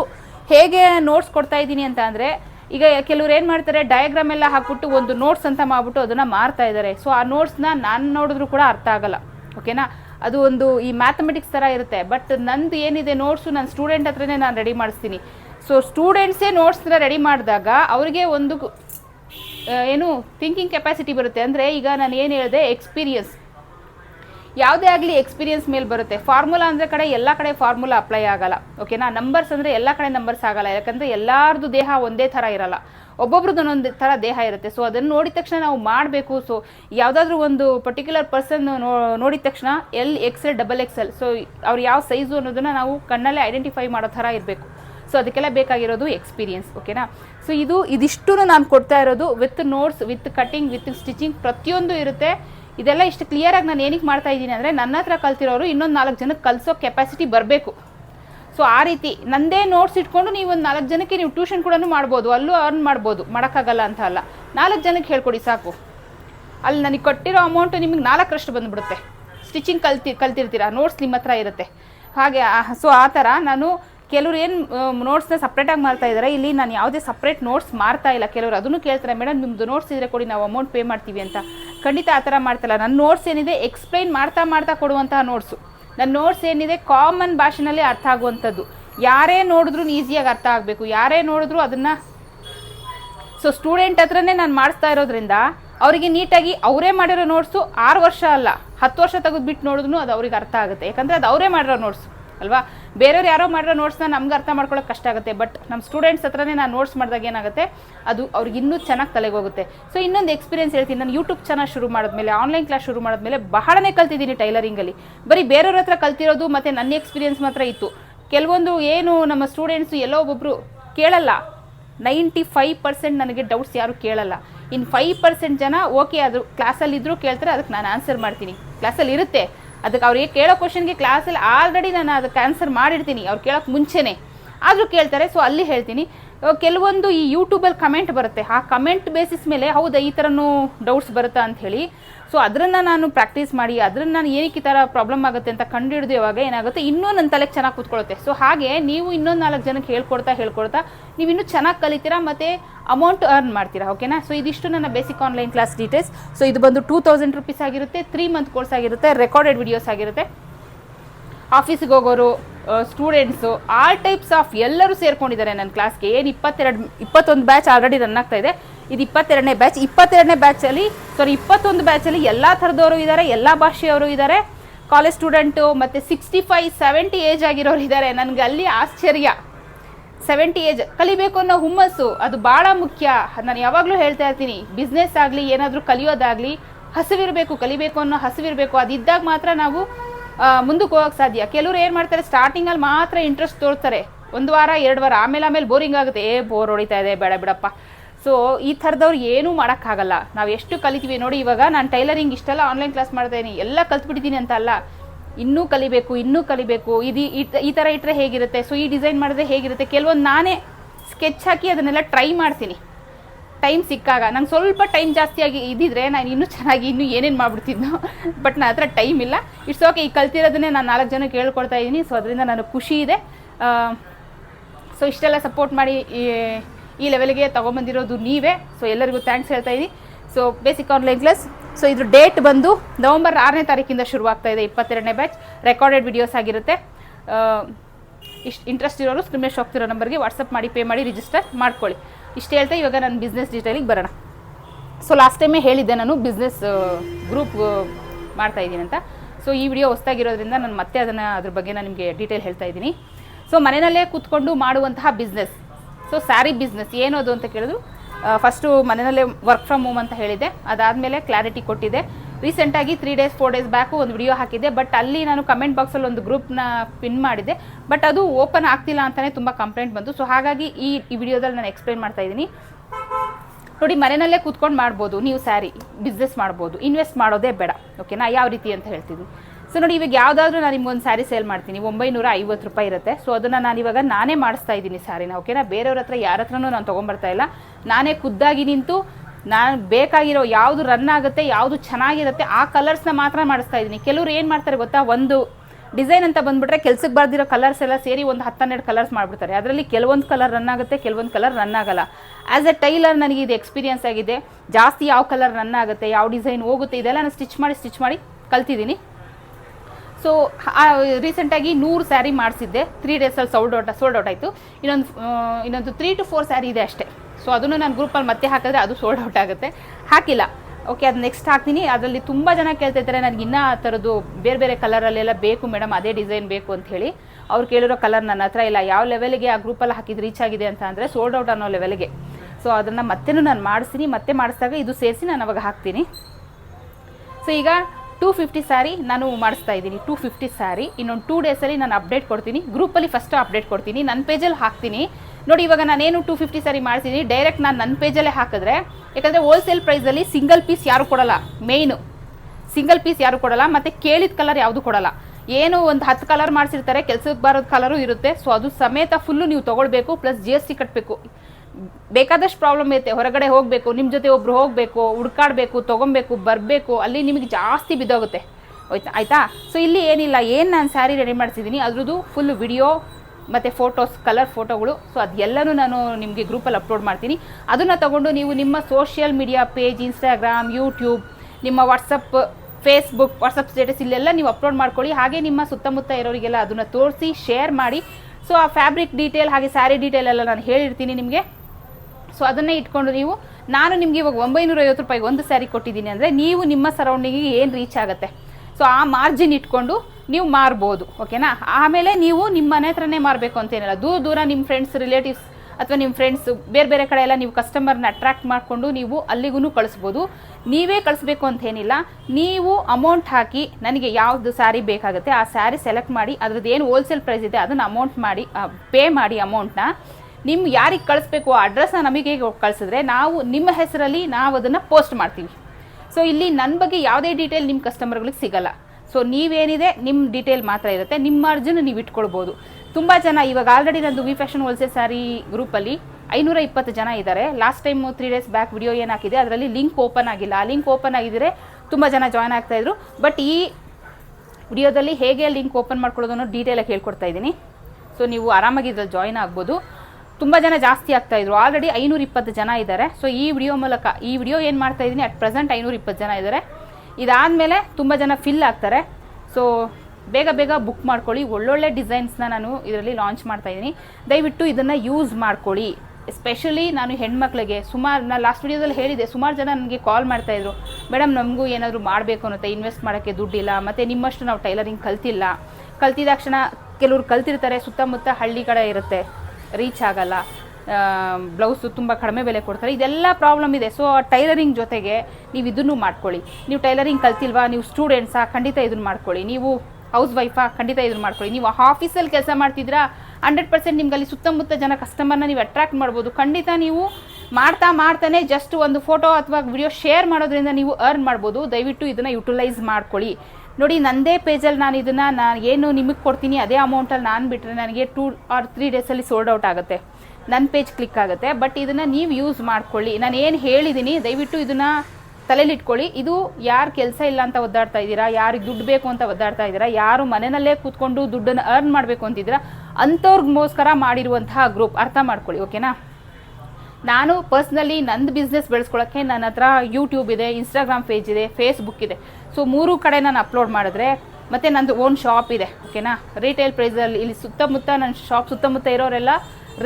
Speaker 1: ಹೇಗೆ ನೋಟ್ಸ್ ಕೊಡ್ತಾ ಇದ್ದೀನಿ ಅಂತ ಅಂದರೆ, ಈಗ ಕೆಲವ್ರು ಏನು ಮಾಡ್ತಾರೆ ಡಯಾಗ್ರಾಮ್ ಎಲ್ಲ ಹಾಕ್ಬಿಟ್ಟು ಒಂದು ನೋಟ್ಸ್ ಅಂತ ಮಾಡ್ಬಿಟ್ಟು ಅದನ್ನು ಮಾರ್ತಾ ಇದ್ದಾರೆ ಸೊ ಆ ನೋಟ್ಸ್ನ ನಾನು ನೋಡಿದ್ರು ಕೂಡ ಅರ್ಥ ಆಗಲ್ಲ. ಓಕೆನಾ ಅದು ಒಂದು ಈ ಮ್ಯಾಥಮೆಟಿಕ್ಸ್ ಥರ ಇರುತ್ತೆ. ಬಟ್ ನಂದು ಏನಿದೆ ನೋಟ್ಸು ನನ್ನ ಸ್ಟೂಡೆಂಟ್ ಹತ್ರನೇ ನಾನು ರೆಡಿ ಮಾಡಿಸ್ತೀನಿ. ಸೊ ಸ್ಟೂಡೆಂಟ್ಸೇ ನೋಟ್ಸ್ನ ರೆಡಿ ಮಾಡಿದಾಗ ಅವರಿಗೆ ಒಂದು ಏನು ಥಿಂಕಿಂಗ್ ಕೆಪಾಸಿಟಿ ಬರುತ್ತೆ. ಅಂದರೆ ಈಗ ನಾನು ಏನು ಹೇಳಿದೆ ಎಕ್ಸ್ಪೀರಿಯನ್ಸ್ ಯಾವುದೇ ಆಗಲಿ ಎಕ್ಸ್ಪೀರಿಯನ್ಸ್ ಮೇಲೆ ಬರುತ್ತೆ. ಫಾರ್ಮುಲಾ ಅಂದರೆ ಕಡೆ ಎಲ್ಲ ಕಡೆ ಫಾರ್ಮುಲಾ ಅಪ್ಲೈ ಆಗಲ್ಲ. ಓಕೆನಾ ನಂಬರ್ಸ್ ಅಂದರೆ ಎಲ್ಲ ಕಡೆ ನಂಬರ್ಸ್ ಆಗಲ್ಲ. ಯಾಕಂದರೆ ಎಲ್ಲರದು ದೇಹ ಒಂದೇ ಥರ ಇರಲ್ಲ. ಒಬ್ಬೊಬ್ರದ್ದು ಒಂದೊಂದು ಥರ ದೇಹ ಇರುತ್ತೆ. ಸೊ ಅದನ್ನು ನೋಡಿದ ತಕ್ಷಣ ನಾವು ಮಾಡಬೇಕು. ಸೊ ಯಾವುದಾದ್ರೂ ಒಂದು ಪರ್ಟಿಕ್ಯುಲರ್ ಪರ್ಸನ್ ನೋಡಿದ ತಕ್ಷಣ L X L double X L so ಅವ್ರು ಯಾವ ಸೈಜು ಅನ್ನೋದನ್ನು ನಾವು ಕಣ್ಣಲ್ಲೇ ಐಡೆಂಟಿಫೈ ಮಾಡೋ ಥರ ಇರಬೇಕು. ಸೊ ಅದಕ್ಕೆಲ್ಲ ಬೇಕಾಗಿರೋದು ಎಕ್ಸ್ಪೀರಿಯನ್ಸ್ ಓಕೆನಾ ಸೊ ಇದು ಇದಿಷ್ಟು ನಾನು ಕೊಡ್ತಾ ಇರೋದು. With notes with cutting with stitching ಪ್ರತಿಯೊಂದು ಇರುತ್ತೆ. ಇದೆಲ್ಲ ಇಷ್ಟು ಕ್ಲಿಯರಾಗಿ ನಾನು ಏನಕ್ಕೆ ಮಾಡ್ತಾ ಇದ್ದೀನಿ ಅಂದರೆ ನನ್ನ ಹತ್ರ ಕಲ್ತಿರೋರು ಇನ್ನೊಂದು ನಾಲ್ಕು ಜನಕ್ಕೆ ಕಲಿಸೋ ಕೆಪಾಸಿಟಿ ಬರಬೇಕು. ಸೊ ಆ ರೀತಿ ನಂದೇ ನೋಟ್ಸ್ ಇಟ್ಕೊಂಡು ನೀವು ಒಂದು ನಾಲ್ಕು ಜನಕ್ಕೆ ನೀವು ಟ್ಯೂಷನ್ ಕೂಡ ಮಾಡ್ಬೋದು, ಅಲ್ಲೂ ಅರ್ನ್ ಮಾಡ್ಬೋದು, ಮಾಡೋಕ್ಕಾಗಲ್ಲ ಅಂತ ಅಲ್ಲ. ನಾಲ್ಕು ಜನಕ್ಕೆ ಹೇಳ್ಕೊಡಿ ಸಾಕು. ಅಲ್ಲಿ ನನಗೆ ಕೊಟ್ಟಿರೋ ಅಮೌಂಟು ನಿಮಗೆ ನಾಲ್ಕರಷ್ಟು ಬಂದುಬಿಡುತ್ತೆ. ಸ್ಟಿಚಿಂಗ್ ಕಲ್ತಿ, ಕಲ್ತಿರ್ತೀರಾ ನೋಟ್ಸ್ ನಿಮ್ಮ ಹತ್ರ ಇರುತ್ತೆ. ಹಾಗೆ ಸೊ ಆ ಥರ ನಾನು ಕೆಲವ್ರು ಏನು ನೋಟ್ಸ್ನ ಸಪ್ರೇಟಾಗಿ ಮಾರ್ತಾ ಇದ್ದಾರೆ ಇಲ್ಲಿ ನಾನು ಯಾವುದೇ ಸಪ್ರೇಟ್ ನೋಟ್ಸ್ ಮಾರ್ತಾ ಇಲ್ಲ. ಕೆಲವರು ಅದನ್ನು ಕೇಳ್ತಾರೆ ಮೇಡಮ್ ನಿಮ್ಮದು ನೋಟ್ಸ್ ಇದ್ರೆ ಕೊಡಿ, ನಾವು ಅಮೌಂಟ್ ಪೇ ಮಾಡ್ತೀವಿ ಅಂತ. ಖಂಡಿತ ಆ ಥರ ಮಾಡ್ತಿಲ್ಲ. ನನ್ನ ನೋಟ್ಸ್ ಏನಿದೆ ಎಕ್ಸ್ಪ್ಲೈನ್ ಮಾಡ್ತಾ ಮಾಡ್ತಾ ಕೊಡುವಂತಹ ನೋಟ್ಸು ನನ್ನ ನೋಟ್ಸ್ ಏನಿದೆ ಕಾಮನ್ ಭಾಷೆನಲ್ಲಿ ಅರ್ಥ ಆಗುವಂಥದ್ದು. ಯಾರೇ ನೋಡಿದ್ರು ಈಸಿಯಾಗಿ ಅರ್ಥ ಆಗಬೇಕು. ಯಾರೇ ನೋಡಿದ್ರು ಅದನ್ನು ಸೊ ಸ್ಟೂಡೆಂಟ್ ಹತ್ರನೇ ನಾನು ಮಾಡಿಸ್ತಾ ಇರೋದ್ರಿಂದ, ಅವರಿಗೆ ನೀಟಾಗಿ ಅವರೇ ಮಾಡಿರೋ ನೋಟ್ಸು ಆರು ವರ್ಷ ಅಲ್ಲ, ಹತ್ತು ವರ್ಷ ತೆಗೆದುಬಿಟ್ಟು ನೋಡಿದ್ರು ಅದು ಅವ್ರಿಗೆ ಅರ್ಥ ಆಗುತ್ತೆ. ಯಾಕಂದರೆ ಅದು ಅವರೇ ಮಾಡಿರೋ ನೋಟ್ಸು ಅಲ್ವಾ? ಬೇರೆಯವ್ರು ಯಾರೋ ಮಾಡಿರೋ ನೋಟ್ಸ್ನ ನಮ್ಗೆ ಅರ್ಥ ಮಾಡ್ಕೊಳ್ಳೋಕೆ ಕಷ್ಟ ಆಗುತ್ತೆ. ಬಟ್ ನಮ್ಮ ಸ್ಟೂಡೆಂಟ್ಸ್ ಹತ್ರನೇ ನಾನು ನೋಟ್ಸ್ ಮಾಡಿದಾಗ ಏನಾಗುತ್ತೆ? ಅದು ಅವ್ರಿಗೆ ಇನ್ನೂ ಚೆನ್ನಾಗಿ ತಲೆಗೆ ಹೋಗುತ್ತೆ. ಸೊ ಇನ್ನೊಂದು ಎಕ್ಸ್ಪೀರಿಯನ್ಸ್ ಹೇಳ್ತೀನಿ. ನಾನು ಯೂಟ್ಯೂಬ್ ಚಾನಲ್ ಶುರು ಮಾಡಿದ್ಮೇಲೆ ಆನ್ಲೈನ್ ಕ್ಲಾಸ್ ಶುರು ಮಾಡಿದ್ಮೇಲೆ ಬಹಳನೇ ಕಲ್ತಿದ್ದೀನಿ ಟೈಲರಿಂಗಲ್ಲಿ ಬರೀ ಬೇರೆಯವ್ರ ಹತ್ರ ಕಲ್ತಿರೋದು ಮತ್ತು ನನ್ನ ಎಕ್ಸ್ಪೀರಿಯನ್ಸ್ ಮಾತ್ರ ಇತ್ತು. ಕೆಲವೊಂದು ಏನು ನಮ್ಮ ಸ್ಟೂಡೆಂಟ್ಸು ಎಲ್ಲೋ ಒಬ್ಬೊಬ್ಬರು ಕೇಳಲ್ಲ. ನೈಂಟಿ ಫೈವ್ ಪರ್ಸೆಂಟ್ ನನಗೆ ಡೌಟ್ಸ್ ಯಾರು ಕೇಳಲ್ಲ. ಇನ್ನು ಫೈವ್ ಪರ್ಸೆಂಟ್ ಜನ ಓಕೆ ಅದು ಕ್ಲಾಸಲ್ಲಿದ್ದರೂ ಕೇಳ್ತಾರೆ. ಅದಕ್ಕೆ ನಾನು ಆನ್ಸರ್ ಮಾಡ್ತೀನಿ. ಕ್ಲಾಸಲ್ಲಿ ಇರುತ್ತೆ. ಅದಕ್ಕೆ ಅವ್ರಿಗೆ ಕೇಳೋ ಕ್ವಶನ್ಗೆ ಕ್ಲಾಸಲ್ಲಿ ಆಲ್ರೆಡಿ ನಾನು ಅದಕ್ಕೆ ಆನ್ಸರ್ ಮಾಡಿರ್ತೀನಿ. ಅವ್ರು ಕೇಳೋಕ್ಕೆ ಮುಂಚೆನೇ. ಆದರೂ ಕೇಳ್ತಾರೆ ಸೊ ಅಲ್ಲಿ ಹೇಳ್ತೀನಿ. ಕೆಲವೊಂದು ಈ ಯೂಟ್ಯೂಬಲ್ಲಿ ಕಮೆಂಟ್ ಬರುತ್ತೆ. ಆ ಕಮೆಂಟ್ ಬೇಸಿಸ್ ಮೇಲೆ, ಹೌದಾ, ಈ ಥರನೂ ಡೌಟ್ಸ್ ಬರುತ್ತಾ ಹೇಳಿ. ಸೊ ಅದನ್ನು ನಾನು ಪ್ರಾಕ್ಟೀಸ್ ಮಾಡಿ ಅದನ್ನು ನಾನು ಏನಕ್ಕೆ ಈ ಥರ ಪ್ರಾಬ್ಲಮ್ ಆಗುತ್ತೆ ಅಂತ ಕಂಡುಹಿಡಿದು ಇವಾಗ ಏನಾಗುತ್ತೆ, ಇನ್ನೂ ನನ್ನ ತಲೆಗೆ ಚೆನ್ನಾಗಿ ಕೂತ್ಕೊಳ್ಳುತ್ತೆ. ಸೊ ಹಾಗೆ ನೀವು ಇನ್ನೊಂದು ನಾಲ್ಕು ಜನಕ್ಕೆ ಹೇಳ್ಕೊಡ್ತಾ ಹೇಳ್ಕೊಡ್ತಾ, ನೀವು ಇನ್ನೂ ಚೆನ್ನಾಗಿ ಕಲಿತೀರಾ ಮತ್ತು ಅಮೌಂಟ್ ಅರ್ನ್ ಮಾಡ್ತೀರಾ ಓಕೆನಾ ಸೊ ಇದಿಷ್ಟು ನನ್ನ basic online class details so ಇದು ಬಂದು ಟೂ ತೌಸಂಡ್ ರುಪೀಸ್ ಆಗಿರುತ್ತೆ ತ್ರೀ ಮಂತ್ ಕೋರ್ಸ್ ಆಗಿರುತ್ತೆ ರೆಕಾರ್ಡೆಡ್ ವಿಡಿಯೋಸ್ ಆಗಿರುತ್ತೆ. ಆಫೀಸಿಗೆ ಹೋಗೋರು ಸ್ಟೂಡೆಂಟ್ಸು ಆಲ್ ಟೈಪ್ಸ್ ಆಫ್ ಎಲ್ಲರೂ ಸೇರ್ಕೊಂಡಿದ್ದಾರೆ ನನ್ನ ಕ್ಲಾಸ್ಗೆ ಏನು ಇಪ್ಪತ್ತೆರಡು, ಇಪ್ಪತ್ತೊಂದು ಬ್ಯಾಚ್ ಆಲ್ರೆಡಿ ರನ್ ಆಗ್ತಾ ಇದೆ. ಇದು ಇಪ್ಪತ್ತೆರಡನೇ ಬ್ಯಾಚ್ ಇಪ್ಪತ್ತೆರಡನೇ ಬ್ಯಾಚಲ್ಲಿ ಸಾರಿ ಇಪ್ಪತ್ತೊಂದು ಬ್ಯಾಚಲ್ಲಿ ಎಲ್ಲ ಥರದವರು ಇದ್ದಾರೆ, ಎಲ್ಲ ಭಾಷೆಯವರು ಇದ್ದಾರೆ. ಕಾಲೇಜ್ ಸ್ಟೂಡೆಂಟು ಮತ್ತು ಸಿಕ್ಸ್ಟಿ ಫೈವ್ ಸೆವೆಂಟಿ ಏಜ್ ಆಗಿರೋರು ಇದ್ದಾರೆ. ನನಗೆ ಅಲ್ಲಿ ಆಶ್ಚರ್ಯ. ಸೆವೆಂಟಿ ಏಜ್ ಕಲಿಬೇಕು ಅನ್ನೋ ಹುಮ್ಮಸ್ಸು, ಅದು ಭಾಳ ಮುಖ್ಯ. ನಾನು ಯಾವಾಗಲೂ ಹೇಳ್ತಾ ಇರ್ತೀನಿ ಬಿಸ್ನೆಸ್ ಆಗಲಿ, ಏನಾದರೂ ಕಲಿಯೋದಾಗಲಿ, ಹಸಿವಿರಬೇಕು, ಕಲಿಬೇಕು ಅನ್ನೋ ಹಸಿವಿರಬೇಕು. ಅದಿದ್ದಾಗ ಮಾತ್ರ ನಾವು ಮುಂದಕ್ಕೆ ಹೋಗಕ್ಕೆ ಸಾಧ್ಯ. ಕೆಲವರು ಏನು ಮಾಡ್ತಾರೆ ಸ್ಟಾರ್ಟಿಂಗಲ್ಲಿ ಮಾತ್ರ ಇಂಟ್ರೆಸ್ಟ್ ತೋರ್ತಾರೆ ಒಂದು ವಾರ, ಎರಡು ವಾರ, ಆಮೇಲೆ ಆಮೇಲೆ ಬೋರಿಂಗ್ ಆಗುತ್ತೆ. ಏ ಬೋರ್ ಹೊಡಿತಾ ಇದೆ, ಬೇಡ ಬಿಡಪ್ಪ. ಸೊ ಈ ಥರದವ್ರು ಏನೂ ಮಾಡೋಕ್ಕಾಗಲ್ಲ. ನಾವು ಎಷ್ಟು ಕಲಿತೀವಿ ನೋಡಿ, ಇವಾಗ ನಾನು ಟೈಲರಿಂಗ್ ಇಷ್ಟೆಲ್ಲ ಆನ್ಲೈನ್ ಕ್ಲಾಸ್ ಮಾಡ್ತಾ ಇದ್ದೀನಿ ಎಲ್ಲ ಕಲ್ತ್ಬಿಟ್ಟಿದ್ದೀನಿ ಅಂತ ಅಲ್ಲ. ಇನ್ನೂ ಕಲಿಬೇಕು ಇನ್ನೂ ಕಲಿಬೇಕು. ಇದು ಈ- ಥರ ಇಟ್ಟರೆ ಹೇಗಿರುತ್ತೆ? ಸೊ ಈ ಡಿಸೈನ್ ಮಾಡಿದ್ರೆ ಹೇಗಿರುತ್ತೆ? ಕೆಲವೊಂದು ನಾನೇ ಸ್ಕೆಚ್ ಹಾಕಿ ಅದನ್ನೆಲ್ಲ ಟ್ರೈ ಮಾಡ್ತೀನಿ. ಟೈಮ್ ಸಿಕ್ಕಾಗ, ನಂಗೆ ಸ್ವಲ್ಪ ಟೈಮ್ ಜಾಸ್ತಿಯಾಗಿ ಇದ್ದಿದ್ರೆ ನಾನು ಇನ್ನೂ ಚೆನ್ನಾಗಿ ಇನ್ನೂ ಏನೇನು ಮಾಡ್ಬಿಡ್ತಿದ್ನೋ, ಬಟ್ ನನ್ನ ಹತ್ರ ಟೈಮ್ ಇಲ್ಲ. ಇಟ್ಸ್ ಓಕೆ ಈ ಕಲ್ತಿರೋದನ್ನೇ ನಾನು ನಾಲ್ಕು ಜನಕ್ಕೆ ಹೇಳ್ಕೊಡ್ತಾ ಇದ್ದೀನಿ ಸೊ ಅದರಿಂದ ನನಗೆ ಖುಷಿ ಇದೆ. ಸೊ ಇಷ್ಟೆಲ್ಲ ಸಪೋರ್ಟ್ ಮಾಡಿ ಈ- ಲೆವೆಲ್ಗೆ ತೊಗೊಂಬಂದಿರೋದು ನೀವೇ ಸೊ ಎಲ್ಲರಿಗೂ ಥ್ಯಾಂಕ್ಸ್ ಹೇಳ್ತಾ ಇದ್ದೀನಿ so basic online class so ಇದ್ರ ಡೇಟ್ ಬಂದು ನವಂಬರ್ ಆರನೇ ತಾರೀಕಿಂದ ಶುರುವಾಗ್ತಾ ಇದೆ, ಇಪ್ಪತ್ತೆರಡನೇ ಬ್ಯಾಚ್ ರೆಕಾರ್ಡೆಡ್ ವಿಡಿಯೋಸ್ ಆಗಿರುತ್ತೆ. ಇಷ್ಟು ಇಂಟ್ರೆಸ್ಟ್ ಇರೋರು ಸ್ಕ್ರೀನ್ ಹೋಗ್ತಿರೋ ನಂಬರ್ಗೆ ವಾಟ್ಸಪ್ ಮಾಡಿ ಪೇ ಮಾಡಿ ರಿಜಿಸ್ಟರ್ ಮಾಡ್ಕೊಳ್ಳಿ. ಇಷ್ಟು ಹೇಳ್ತಾ ಇವಾಗ ನಾನು ಬಿಸ್ನೆಸ್ ಡೀಟೇಲಿಗೆ ಬರೋಣ. ಸೊ ಲಾಸ್ಟ್ ಟೈಮೇ ಹೇಳಿದ್ದೆ ನಾನು ಬಿಸ್ನೆಸ್ ಗ್ರೂಪ್ ಮಾಡ್ತಾ ಇದ್ದೀನಿ ಅಂತ. ಸೊ ಈ ವಿಡಿಯೋ ಹೊಸ್ದಾಗಿರೋದ್ರಿಂದ ನಾನು ಮತ್ತೆ ಅದನ್ನು ಅದ್ರ ಬಗ್ಗೆ ನಾನು ನಿಮಗೆ ಡೀಟೇಲ್ ಹೇಳ್ತಾ ಇದ್ದೀನಿ. ಸೊ ಮನೆಯಲ್ಲೇ ಕೂತ್ಕೊಂಡು ಮಾಡುವಂತಹ ಬಿಸ್ನೆಸ್ ಸೊ ಸ್ಯಾರಿ ಬಿಸ್ನೆಸ್ ಏನು ಅದು ಅಂತ ಕೇಳಿದ್ರು. ಫಸ್ಟು ಮನೆಯಲ್ಲೇ ವರ್ಕ್ ಫ್ರಮ್ ಹೋಮ್ ಅಂತ ಹೇಳಿದೆ ಅದಾದಮೇಲೆ ಕ್ಲಾರಿಟಿ ಕೊಟ್ಟಿದೆ ರೀಸೆಂಟಾಗಿ three days four days back ಒಂದು ವಿಡಿಯೋ ಹಾಕಿದ್ದೆ ಬಟ್ ಅಲ್ಲಿ ನಾನು ಕಮೆಂಟ್ ಬಾಕ್ಸಲ್ಲಿ ಒಂದು ಗ್ರೂಪ್ನ ಪಿನ್ ಮಾಡಿದ್ದೆ. ಬಟ್ ಅದು ಓಪನ್ ಆಗ್ತಿಲ್ಲ ಅಂತಲೇ ತುಂಬ ಕಂಪ್ಲೇಂಟ್ ಬಂತು. ಸೊ ಹಾಗಾಗಿ ಈ ಈ ವಿಡಿಯೋದಲ್ಲಿ ನಾನು ಎಕ್ಸ್ಪ್ಲೈನ್ ಮಾಡ್ತಾ ಇದ್ದೀನಿ. ನೋಡಿ, ಮನೆಯಲ್ಲೇ ಕೂತ್ಕೊಂಡು ಮಾಡ್ಬೋದು. ನೀವು ಸ್ಯಾರಿ ಬಿಸ್ನೆಸ್ ಮಾಡ್ಬೋದು. ಇನ್ವೆಸ್ಟ್ ಮಾಡೋದೇ ಬೇಡ. ಓಕೆನಾ ಯಾವ ರೀತಿ ಅಂತ ಹೇಳ್ತೀನಿ ಸೊ ನೋಡಿ, ಇವಾಗ ಯಾವುದಾದ್ರೂ ನಾನು ನಿಮ್ಗೊಂದು ಸ್ಯಾರಿ ಸೇಲ್ ಮಾಡ್ತೀನಿ. ಒಂಬೈನೂರ ಐವತ್ತು ರೂಪಾಯಿ ಇರುತ್ತೆ. ಸೊ ಅದನ್ನು ನಾನು ಇವಾಗ ನಾನೇ ಮಾಡಿಸ್ತಾ ಇದ್ದೀನಿ ಸ್ಯಾರಿನ ಓಕೆನಾ ಬೇರೆಯವ್ರ ಹತ್ರ ಯಾರ ಹತ್ರನೂ ನಾನು ತೊಗೊಂಬರ್ತಾ ಇಲ್ಲ. ನಾನೇ ಖುದ್ದಾಗಿ ನಿಂತು ನಾನು ಬೇಕಾಗಿರೋ ಯಾವುದು ರನ್ ಆಗುತ್ತೆ, ಯಾವುದು ಚೆನ್ನಾಗಿರುತ್ತೆ, ಆ ಕಲರ್ಸ್ನ ಮಾತ್ರ ಮಾಡಿಸ್ತಾ ಇದ್ದೀನಿ. ಕೆಲವ್ರು ಏನು ಮಾಡ್ತಾರೆ ಗೊತ್ತಾ? ಒಂದು ಡಿಸೈನ್ ಅಂತ ಬಂದ್ಬಿಟ್ರೆ ಕೆಲಸಕ್ಕೆ ಬರ್ದಿರೋ ಕಲರ್ಸ್ ಎಲ್ಲ ಸೇರಿ ಒಂದು ಹತ್ತನ್ನೆರಡು ಕಲರ್ಸ್ ಮಾಡಿಬಿಡ್ತಾರೆ. ಅದರಲ್ಲಿ ಕೆಲವೊಂದು ಕಲರ್ ರನ್ ಆಗುತ್ತೆ, ಕೆಲವೊಂದು ಕಲರ್ ರನ್ ಆಗಲ್ಲ. ಆ್ಯಸ್ ಎ ಟೈಲರ್ ನನಗೆ ಇದು ಎಕ್ಸ್ಪೀರಿಯನ್ಸ್ ಆಗಿದೆ. ಜಾಸ್ತಿ ಯಾವ ಕಲರ್ ರನ್ ಆಗುತ್ತೆ, ಯಾವ ಡಿಸೈನ್ ಹೋಗುತ್ತೆ, ಇದೆಲ್ಲ ನಾನು ಸ್ಟಿಚ್ ಮಾಡಿ ಸ್ಟಿಚ್ ಮಾಡಿ ಕಲ್ತಿದ್ದೀನಿ. ಸೊ ರೀಸೆಂಟಾಗಿ ನೂರು ಸ್ಯಾರಿ ಮಾಡಿಸಿದ್ದೆ. ತ್ರೀ ಡೇಸಲ್ಲಿ ಸೋಲ್ಡ್ ಔಟ್ ಸೋಲ್ಡ್ ಔಟ್ ಆಯಿತು. ಇನ್ನೊಂದು ಇನ್ನೊಂದು ತ್ರೀ ಟು ಫೋರ್ ಸ್ಯಾರಿ ಇದೆ ಅಷ್ಟೇ. ಸೊ ಅದನ್ನು ನಾನು ಗ್ರೂಪಲ್ಲಿ ಮತ್ತೆ ಹಾಕಿದ್ರೆ ಅದು ಸೋಲ್ಡ್ ಔಟ್ ಆಗುತ್ತೆ. ಹಾಕಿಲ್ಲ. ಓಕೆ ಅದು ನೆಕ್ಸ್ಟ್ ಹಾಕ್ತೀನಿ. ಅದರಲ್ಲಿ ತುಂಬ ಜನ ಕೇಳ್ತಾ ಇದ್ದಾರೆ, ನನಗೆ ಇನ್ನೂ ಆ ಥರದ್ದು ಬೇರೆ ಬೇರೆ ಕಲರಲ್ಲೆಲ್ಲ ಬೇಕು ಮೇಡಮ್ ಅದೇ ಡಿಸೈನ್ ಬೇಕು ಅಂತ ಹೇಳಿ. ಅವ್ರು ಕೇಳಿರೋ ಕಲರ್ ನನ್ನ ಹತ್ರ ಇಲ್ಲ. ಯಾವ ಲೆವೆಲ್ಗೆ ಆ ಗ್ರೂಪಲ್ಲಿ ಹಾಕಿದ್ದು ರೀಚ್ ಆಗಿದೆ ಅಂತ ಅಂದರೆ ಸೋಲ್ಡ್ ಔಟ್ ಅನ್ನೋ ಲೆವೆಲ್ಗೆ ಸೊ ಅದನ್ನು ಮತ್ತೆನೂ ನಾನು ಮಾಡಿಸ್ತೀನಿ. ಮತ್ತೆ ಮಾಡಿಸಿದಾಗ ಇದು ಸೇರಿಸಿ ನಾನು ಅವಾಗ ಹಾಕ್ತೀನಿ. ಸೊ ಈಗ ಟೂ ಫಿಫ್ಟಿ ಸ್ಯಾರಿ ನಾನು ಮಾಡಿಸ್ತಾ ಇದ್ದೀನಿ. ಟೂ ಫಿಫ್ಟಿ ಸ್ಯಾರಿ ಇನ್ನೊಂದು ಟೂ ಡೇಸಲ್ಲಿ ನಾನು ಅಪ್ಡೇಟ್ ಕೊಡ್ತೀನಿ. ಗ್ರೂಪಲ್ಲಿ ಫಸ್ಟ್ ಅಪ್ಡೇಟ್ ಕೊಡ್ತೀನಿ. ನನ್ನ ಪೇಜಲ್ಲಿ ಹಾಕ್ತೀನಿ. ನೋಡಿ, ಇವಾಗ ನಾನೇನು ಟೂ ಫಿಫ್ಟಿ ಸ್ಯಾರಿ ಮಾಡ್ತೀನಿ ಡೈರೆಕ್ಟ್ ನಾನು ನನ್ನ ಪೇಜಲ್ಲೇ ಹಾಕಿದ್ರೆ, ಯಾಕಂದರೆ ಹೋಲ್ಸೇಲ್ ಪ್ರೈಸಲ್ಲಿ ಸಿಂಗಲ್ ಪೀಸ್ ಯಾರು ಕೊಡಲ್ಲ. ಮೇಯ್ನು ಸಿಂಗಲ್ ಪೀಸ್ ಯಾರು ಕೊಡಲ್ಲ, ಮತ್ತು ಕೇಳಿದ ಕಲರ್ ಯಾವುದು ಕೊಡಲ್ಲ. ಏನು ಒಂದು ಹತ್ತು ಕಲರ್ ಮಾಡಿಸಿರ್ತಾರೆ ಕೆಲಸಕ್ಕೆ ಬರೋದು ಕಲರು ಇರುತ್ತೆ. ಸೊ ಅದು ಸಮೇತ ಫುಲ್ಲು ನೀವು ತೊಗೊಳ್ಬೇಕು ಪ್ಲಸ್ ಜಿ ಎಸ್ ಟಿ ಕಟ್ಟಬೇಕು ಬೇಕಾದಷ್ಟು ಪ್ರಾಬ್ಲಮ್ ಇರುತ್ತೆ. ಹೊರಗಡೆ ಹೋಗಬೇಕು ನಿಮ್ಮ ಜೊತೆ ಒಬ್ರು ಹೋಗಬೇಕು, ಹುಡ್ಕಾಡಬೇಕು, ತೊಗೊಬೇಕು, ಬರಬೇಕು, ಅಲ್ಲಿ ನಿಮಗೆ ಜಾಸ್ತಿ ಬಿದ್ದೋಗುತ್ತೆ. ಆಯ್ತಾ ಆಯಿತಾ? ಸೊ ಇಲ್ಲಿ ಏನಿಲ್ಲ. ಏನು ನಾನು ಸ್ಯಾರಿ ರೆಡಿ ಮಾಡ್ತಿದ್ದೀನಿ ಅದ್ರದ್ದು ಫುಲ್ ವಿಡಿಯೋ ಮತ್ತು ಫೋಟೋಸ್ ಕಲರ್ ಫೋಟೋಗಳು ಸೊ ಅದೆಲ್ಲನೂ ನಾನು ನಿಮಗೆ ಗ್ರೂಪಲ್ಲಿ ಅಪ್ಲೋಡ್ ಮಾಡ್ತೀನಿ. ಅದನ್ನು ತಗೊಂಡು ನೀವು ನಿಮ್ಮ social media page Instagram YouTube ನಿಮ್ಮ ವಾಟ್ಸಪ್ ಫೇಸ್ಬುಕ್ ವಾಟ್ಸಪ್ ಸ್ಟೇಟಸ್ ಇಲ್ಲೆಲ್ಲ ನೀವು ಅಪ್ಲೋಡ್ ಮಾಡ್ಕೊಳ್ಳಿ. ಹಾಗೆ ನಿಮ್ಮ ಸುತ್ತಮುತ್ತ ಇರೋರಿಗೆಲ್ಲ ಅದನ್ನು ತೋರಿಸಿ ಶೇರ್ ಮಾಡಿ. ಸೊ ಆ ಫ್ಯಾಬ್ರಿಕ್ ಡೀಟೇಲ್ ಹಾಗೆ ಸ್ಯಾರಿ ಡೀಟೇಲ್ ಎಲ್ಲ ನಾನು ಹೇಳಿರ್ತೀನಿ ನಿಮಗೆ. ಸೊ ಅದನ್ನೇ ಇಟ್ಕೊಂಡು ನೀವು, ನಾನು ನಿಮಗೆ ಇವಾಗ ಒಂಬೈನೂರ ಐವತ್ತು ರೂಪಾಯಿಗೆ ಒಂದು ಸ್ಯಾರಿ ಕೊಟ್ಟಿದ್ದೀನಿ ಅಂದರೆ ನೀವು ನಿಮ್ಮ ಸರೌಂಡಿಂಗಿಗೆ ಏನು ರೀಚ್ ಆಗುತ್ತೆ? ಸೊ ಆ ಮಾರ್ಜಿನ್ ಇಟ್ಕೊಂಡು ನೀವು ಮಾರ್ಬೋದು ಓಕೆನಾ ಆಮೇಲೆ ನೀವು ನಿಮ್ಮ ಮನೆ ಹತ್ರನೇ ಮಾರಬೇಕು ಅಂತೇನಿಲ್ಲ ದೂರ ದೂರ ನಿಮ್ಮ ಫ್ರೆಂಡ್ಸ್ ರಿಲೇಟಿವ್ಸ್ ಅಥವಾ ನಿಮ್ಮ ಫ್ರೆಂಡ್ಸ್ ಬೇರೆ ಬೇರೆ ಕಡೆ ಎಲ್ಲ ನೀವು ಕಸ್ಟಮರ್ನ ಅಟ್ರಾಕ್ಟ್ ಮಾಡಿಕೊಂಡು ನೀವು ಅಲ್ಲಿಗೂ ಕಳಿಸ್ಬೋದು. ನೀವೇ ಕಳಿಸ್ಬೇಕು ಅಂತೇನಿಲ್ಲ ನೀವು ಅಮೌಂಟ್ ಹಾಕಿ ನನಗೆ ಯಾವುದು ಸ್ಯಾರಿ ಬೇಕಾಗುತ್ತೆ ಆ ಸ್ಯಾರಿ ಸೆಲೆಕ್ಟ್ ಮಾಡಿ, ಅದ್ರದ್ದು ಏನು ಹೋಲ್ಸೇಲ್ ಪ್ರೈಸ್ ಇದೆ ಅದನ್ನು ಅಮೌಂಟ್ ಮಾಡಿ ಪೇ ಮಾಡಿ ಅಮೌಂಟ್ನ ನಿಮ್ಮ ಯಾರಿಗೆ ಕಳಿಸ್ಬೇಕು ಆ ಅಡ್ರೆಸ್ನ ನಮಗೆ ಕಳಿಸಿದ್ರೆ, ನಾವು ನಿಮ್ಮ ಹೆಸರಲ್ಲಿ ನಾವು ಅದನ್ನು ಪೋಸ್ಟ್ ಮಾಡ್ತೀವಿ. ಸೊ ಇಲ್ಲಿ ನನ್ನ ಬಗ್ಗೆ ಯಾವುದೇ ಡೀಟೇಲ್ ನಿಮ್ಮ ಕಸ್ಟಮರ್ಗಳಿಗೆ ಸಿಗಲ್ಲ. ಸೊ ನೀವೇನಿದೆ ನಿಮ್ಮ ಡೀಟೇಲ್ ಮಾತ್ರ ಇರುತ್ತೆ. ನಿಮ್ಮ ಮಾರ್ಜಿನ್ ನೀವು ಇಟ್ಕೊಳ್ಬೋದು. ತುಂಬ ಜನ ಇವಾಗ ಆಲ್ರೆಡಿ ನಂದು ವಿ ಫ್ಯಾಷನ್ ಹೋಲ್ಸೇಲ್ ಸ್ಯಾರಿ ಗ್ರೂಪಲ್ಲಿ ಐನೂರ ಇಪ್ಪತ್ತು ಜನ ಇದ್ದಾರೆ last time three days back video ಏನಾಕಿದೆ ಅದರಲ್ಲಿ ಲಿಂಕ್ ಓಪನ್ ಆಗಿಲ್ಲ. ಆ ಲಿಂಕ್ ಓಪನ್ ಆಗಿದ್ದರೆ ತುಂಬ ಜನ ಜಾಯ್ನ್ ಆಗ್ತಾಯಿದ್ರು ಬಟ್ ಈ ವಿಡಿಯೋದಲ್ಲಿ ಹೇಗೆ ಲಿಂಕ್ ಓಪನ್ ಮಾಡ್ಕೊಳ್ಳೋದು ಅನ್ನೋ ಡೀಟೇಲಾಗಿ ಹೇಳ್ಕೊಡ್ತಾ ಇದ್ದೀನಿ. ಸೊ ನೀವು ಆರಾಮಾಗಿ ಇದ್ರಲ್ಲಿ ಜಾಯ್ನ್ ಆಗ್ಬೋದು. ತುಂಬ ಜನ ಜಾಸ್ತಿ ಆಗ್ತಾ ಇದ್ರು. ಆಲ್ರೆಡಿ ಐನೂರ ಇಪ್ಪತ್ತು ಜನ ಇದ್ದಾರೆ ಸೊ ಈ ವಿಡಿಯೋ ಮೂಲಕ, ಈ ವಿಡಿಯೋ ಏನು ಮಾಡ್ತಾ ಇದ್ದೀನಿ? ಅಟ್ ಪ್ರೆಸೆಂಟ್ ಐನೂರ ಇಪ್ಪತ್ತು ಜನ ಇದ್ದಾರೆ ಇದಾದಮೇಲೆ ತುಂಬ ಜನ ಫಿಲ್ ಆಗ್ತಾರೆ. ಸೊ ಬೇಗ ಬೇಗ ಬುಕ್ ಮಾಡ್ಕೊಳ್ಳಿ. ಒಳ್ಳೊಳ್ಳೆ ಡಿಸೈನ್ಸ್ನ ನಾನು ಇದರಲ್ಲಿ ಲಾಂಚ್ ಮಾಡ್ತಾ ಇದ್ದೀನಿ. ದಯವಿಟ್ಟು ಇದನ್ನು ಯೂಸ್ ಮಾಡ್ಕೊಳ್ಳಿ. ಎಸ್ಪೆಷಲಿ ನಾನು ಹೆಣ್ಮಕ್ಳಿಗೆ, ಸುಮಾರು, ನಾನು ಲಾಸ್ಟ್ ವಿಡಿಯೋದಲ್ಲಿ ಹೇಳಿದೆ, ಸುಮಾರು ಜನ ನನಗೆ ಕಾಲ್ ಮಾಡ್ತಾಯಿದ್ರು ಮೇಡಮ್ ನಮಗೂ ಏನಾದರೂ ಮಾಡಬೇಕು ಅನ್ನತ್ತೆ. ಇನ್ವೆಸ್ಟ್ ಮಾಡೋಕ್ಕೆ ದುಡ್ಡಿಲ್ಲ. ಮತ್ತು ನಿಮ್ಮಷ್ಟು ನಾವು ಟೈಲರಿಂಗ್ ಕಲ್ತಿಲ್ಲ. ಕಲ್ತಿದ ತಕ್ಷಣ ಕೆಲವ್ರು ಕಲ್ತಿರ್ತಾರೆ. ಸುತ್ತಮುತ್ತ ಹಳ್ಳಿ ಕಡೆ ಇರುತ್ತೆ. ರೀಚ್ ಆಗಲ್ಲ. ಬ್ಲೌಸು ತುಂಬ ಕಡಿಮೆ ಬೆಲೆ ಕೊಡ್ತಾರೆ. ಇದೆಲ್ಲ ಪ್ರಾಬ್ಲಮ್ ಇದೆ. ಸೊ ಟೈಲರಿಂಗ್ ಜೊತೆಗೆ ನೀವು ಇದನ್ನು ಮಾಡ್ಕೊಳ್ಳಿ. ನೀವು ಟೈಲರಿಂಗ್ ಕಲ್ತಿಲ್ವಾ? ನೀವು ಸ್ಟೂಡೆಂಟ್ಸಾ ಖಂಡಿತ ಇದನ್ನು ಮಾಡ್ಕೊಳ್ಳಿ. ನೀವು ಹೌಸ್ ವೈಫಾ ಖಂಡಿತ ಇದನ್ನು ಮಾಡ್ಕೊಳ್ಳಿ. ನೀವು ಆಫೀಸಲ್ಲಿ ಕೆಲಸ ಮಾಡ್ತಿದ್ರಾ ಹಂಡ್ರೆಡ್ ಪರ್ಸೆಂಟ್ ನಿಮ್ಗೆ ಅಲ್ಲಿ ಸುತ್ತಮುತ್ತ ಜನ ಕಸ್ಟಮರ್ನ ನೀವು ಅಟ್ರಾಕ್ಟ್ ಮಾಡ್ಬೋದು. ಖಂಡಿತ ನೀವು ಮಾಡ್ತಾ ಮಾಡ್ತಾನೆ ಜಸ್ಟ್ ಒಂದು ಫೋಟೋ ಅಥವಾ ವಿಡಿಯೋ ಶೇರ್ ಮಾಡೋದ್ರಿಂದ ನೀವು ಅರ್ನ್ ಮಾಡ್ಬೋದು. ದಯವಿಟ್ಟು ಇದನ್ನು ಯುಟಿಲೈಸ್ ಮಾಡ್ಕೊಳ್ಳಿ. ನೋಡಿ, ನಂದೇ ಪೇಜಲ್ಲಿ ನಾನು ಇದನ್ನು ನಾನು ಏನು ನಿಮಗೆ ಕೊಡ್ತೀನಿ, ಅದೇ ಅಮೌಂಟಲ್ಲಿ ನಾನು ಬಿಟ್ಟರೆ ನನಗೆ ಟೂ ಆರ್ ತ್ರೀ ಡೇಸಲ್ಲಿ ಸೋಲ್ಡ್ ಔಟ್ ಆಗುತ್ತೆ. ನನ್ನ ಪೇಜ್ ಕ್ಲಿಕ್ ಆಗುತ್ತೆ. ಬಟ್ ಇದನ್ನು ನೀವು ಯೂಸ್ ಮಾಡ್ಕೊಳ್ಳಿ. ನಾನು ಏನು ಹೇಳಿದ್ದೀನಿ ದಯವಿಟ್ಟು ಇದನ್ನು ತಲೆಯಲ್ಲಿ ಇಟ್ಕೊಳ್ಳಿ. ಇದು ಯಾರು ಕೆಲಸ ಇಲ್ಲ ಅಂತ ಒದ್ದಾಡ್ತಾ ಇದ್ದೀರಾ, ಯಾರಿಗೆ ದುಡ್ಡು ಬೇಕು ಅಂತ ಒದ್ದಾಡ್ತಾ ಇದ್ದೀರಾ, ಯಾರು ಮನೆಯಲ್ಲೇ ಕೂತ್ಕೊಂಡು ದುಡ್ಡನ್ನು ಅರ್ನ್ ಮಾಡಬೇಕು ಅಂತಿದ್ದೀರಾ, ಅಂಥವ್ರಿಗೋಸ್ಕರ ಮಾಡಿರುವಂತಹ ಗ್ರೂಪ್ ಅರ್ಥ ಮಾಡ್ಕೊಳ್ಳಿ ಓಕೆನಾ ನಾನು ಪರ್ಸ್ನಲಿ ನಂದು ಬಿಸ್ನೆಸ್ ಬೆಳೆಸ್ಕೊಳ್ಳೋಕ್ಕೆ ನನ್ನ ಹತ್ರ ಯೂಟ್ಯೂಬ್ ಇದೆ ಇನ್ಸ್ಟಾಗ್ರಾಮ್ ಪೇಜ್ ಇದೆ ಫೇಸ್ಬುಕ್ ಇದೆ. ಸೊ ಮೂರು ಕಡೆ ನಾನು ಅಪ್ಲೋಡ್ ಮಾಡಿದ್ರೆ ಮತ್ತು ನಂದು ಓನ್ ಶಾಪ್ ಇದೆ ಓಕೆನಾ ರಿಟೇಲ್ ಪ್ರೈಸಲ್ಲಿ ಇಲ್ಲಿ ಸುತ್ತಮುತ್ತ ನನ್ನ ಶಾಪ್ ಸುತ್ತಮುತ್ತ ಇರೋರೆಲ್ಲ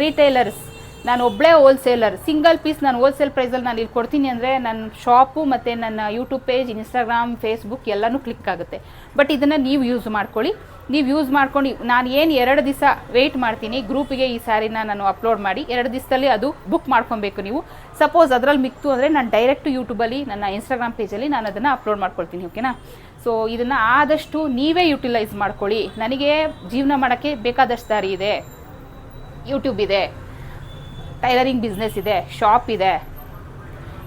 Speaker 1: ರಿಟೇಲರ್ಸ್ ನಾನು ಒಬ್ಬಳೇ ಹೋಲ್ಸೇಲರ್ ಸಿಂಗಲ್ ಪೀಸ್ ನಾನು ಹೋಲ್ಸೇಲ್ ಪ್ರೈಸಲ್ಲಿ ನಾನು ಇಲ್ಲಿ ಕೊಡ್ತೀನಿ ಅಂದರೆ ನನ್ನ ಶಾಪು ಮತ್ತು ನನ್ನ ಯೂಟ್ಯೂಬ್ ಪೇಜ್ ಇನ್ಸ್ಟಾಗ್ರಾಮ್ ಫೇಸ್ಬುಕ್ ಎಲ್ಲನೂ ಕ್ಲಿಕ್ ಆಗುತ್ತೆ. ಬಟ್ ಇದನ್ನು ನೀವು ಯೂಸ್ ಮಾಡ್ಕೊಳ್ಳಿ. ನೀವು ಯೂಸ್ ಮಾಡ್ಕೊಂಡು, ನಾನು ಏನು ಎರಡು ದಿವಸ ವೆಯ್ಟ್ ಮಾಡ್ತೀನಿ ಗ್ರೂಪಿಗೆ ಈ ಸ್ಯಾರಿನ ನಾನು ಅಪ್ಲೋಡ್ ಮಾಡಿ, ಎರಡು ದಿವಸದಲ್ಲಿ ಅದು ಬುಕ್ ಮಾಡ್ಕೊಬೇಕು ನೀವು. ಸಪೋಸ್ ಅದರಲ್ಲಿ ಮಿಕ್ತು ಅಂದರೆ ನಾನು ಡೈರೆಕ್ಟ್ ಯೂಟ್ಯೂಬಲ್ಲಿ ನನ್ನ ಇನ್ಸ್ಟಾಗ್ರಾಮ್ ಪೇಜಲ್ಲಿ ನಾನು ಅದನ್ನು ಅಪ್ಲೋಡ್ ಮಾಡ್ಕೊಳ್ತೀನಿ ಓಕೆನಾ ಸೊ ಇದನ್ನು ಆದಷ್ಟು ನೀವೇ ಯುಟಿಲೈಸ್ ಮಾಡ್ಕೊಳ್ಳಿ. ನನಗೆ ಜೀವನ ಮಾಡೋಕ್ಕೆ ಬೇಕಾದಷ್ಟು ದಾರಿ ಇದೆ. ಯೂಟ್ಯೂಬ್ ಇದೆ. ಟೈಲರಿಂಗ್ ಬಿಸ್ನೆಸ್ ಇದೆ ಶಾಪ್ ಇದೆ,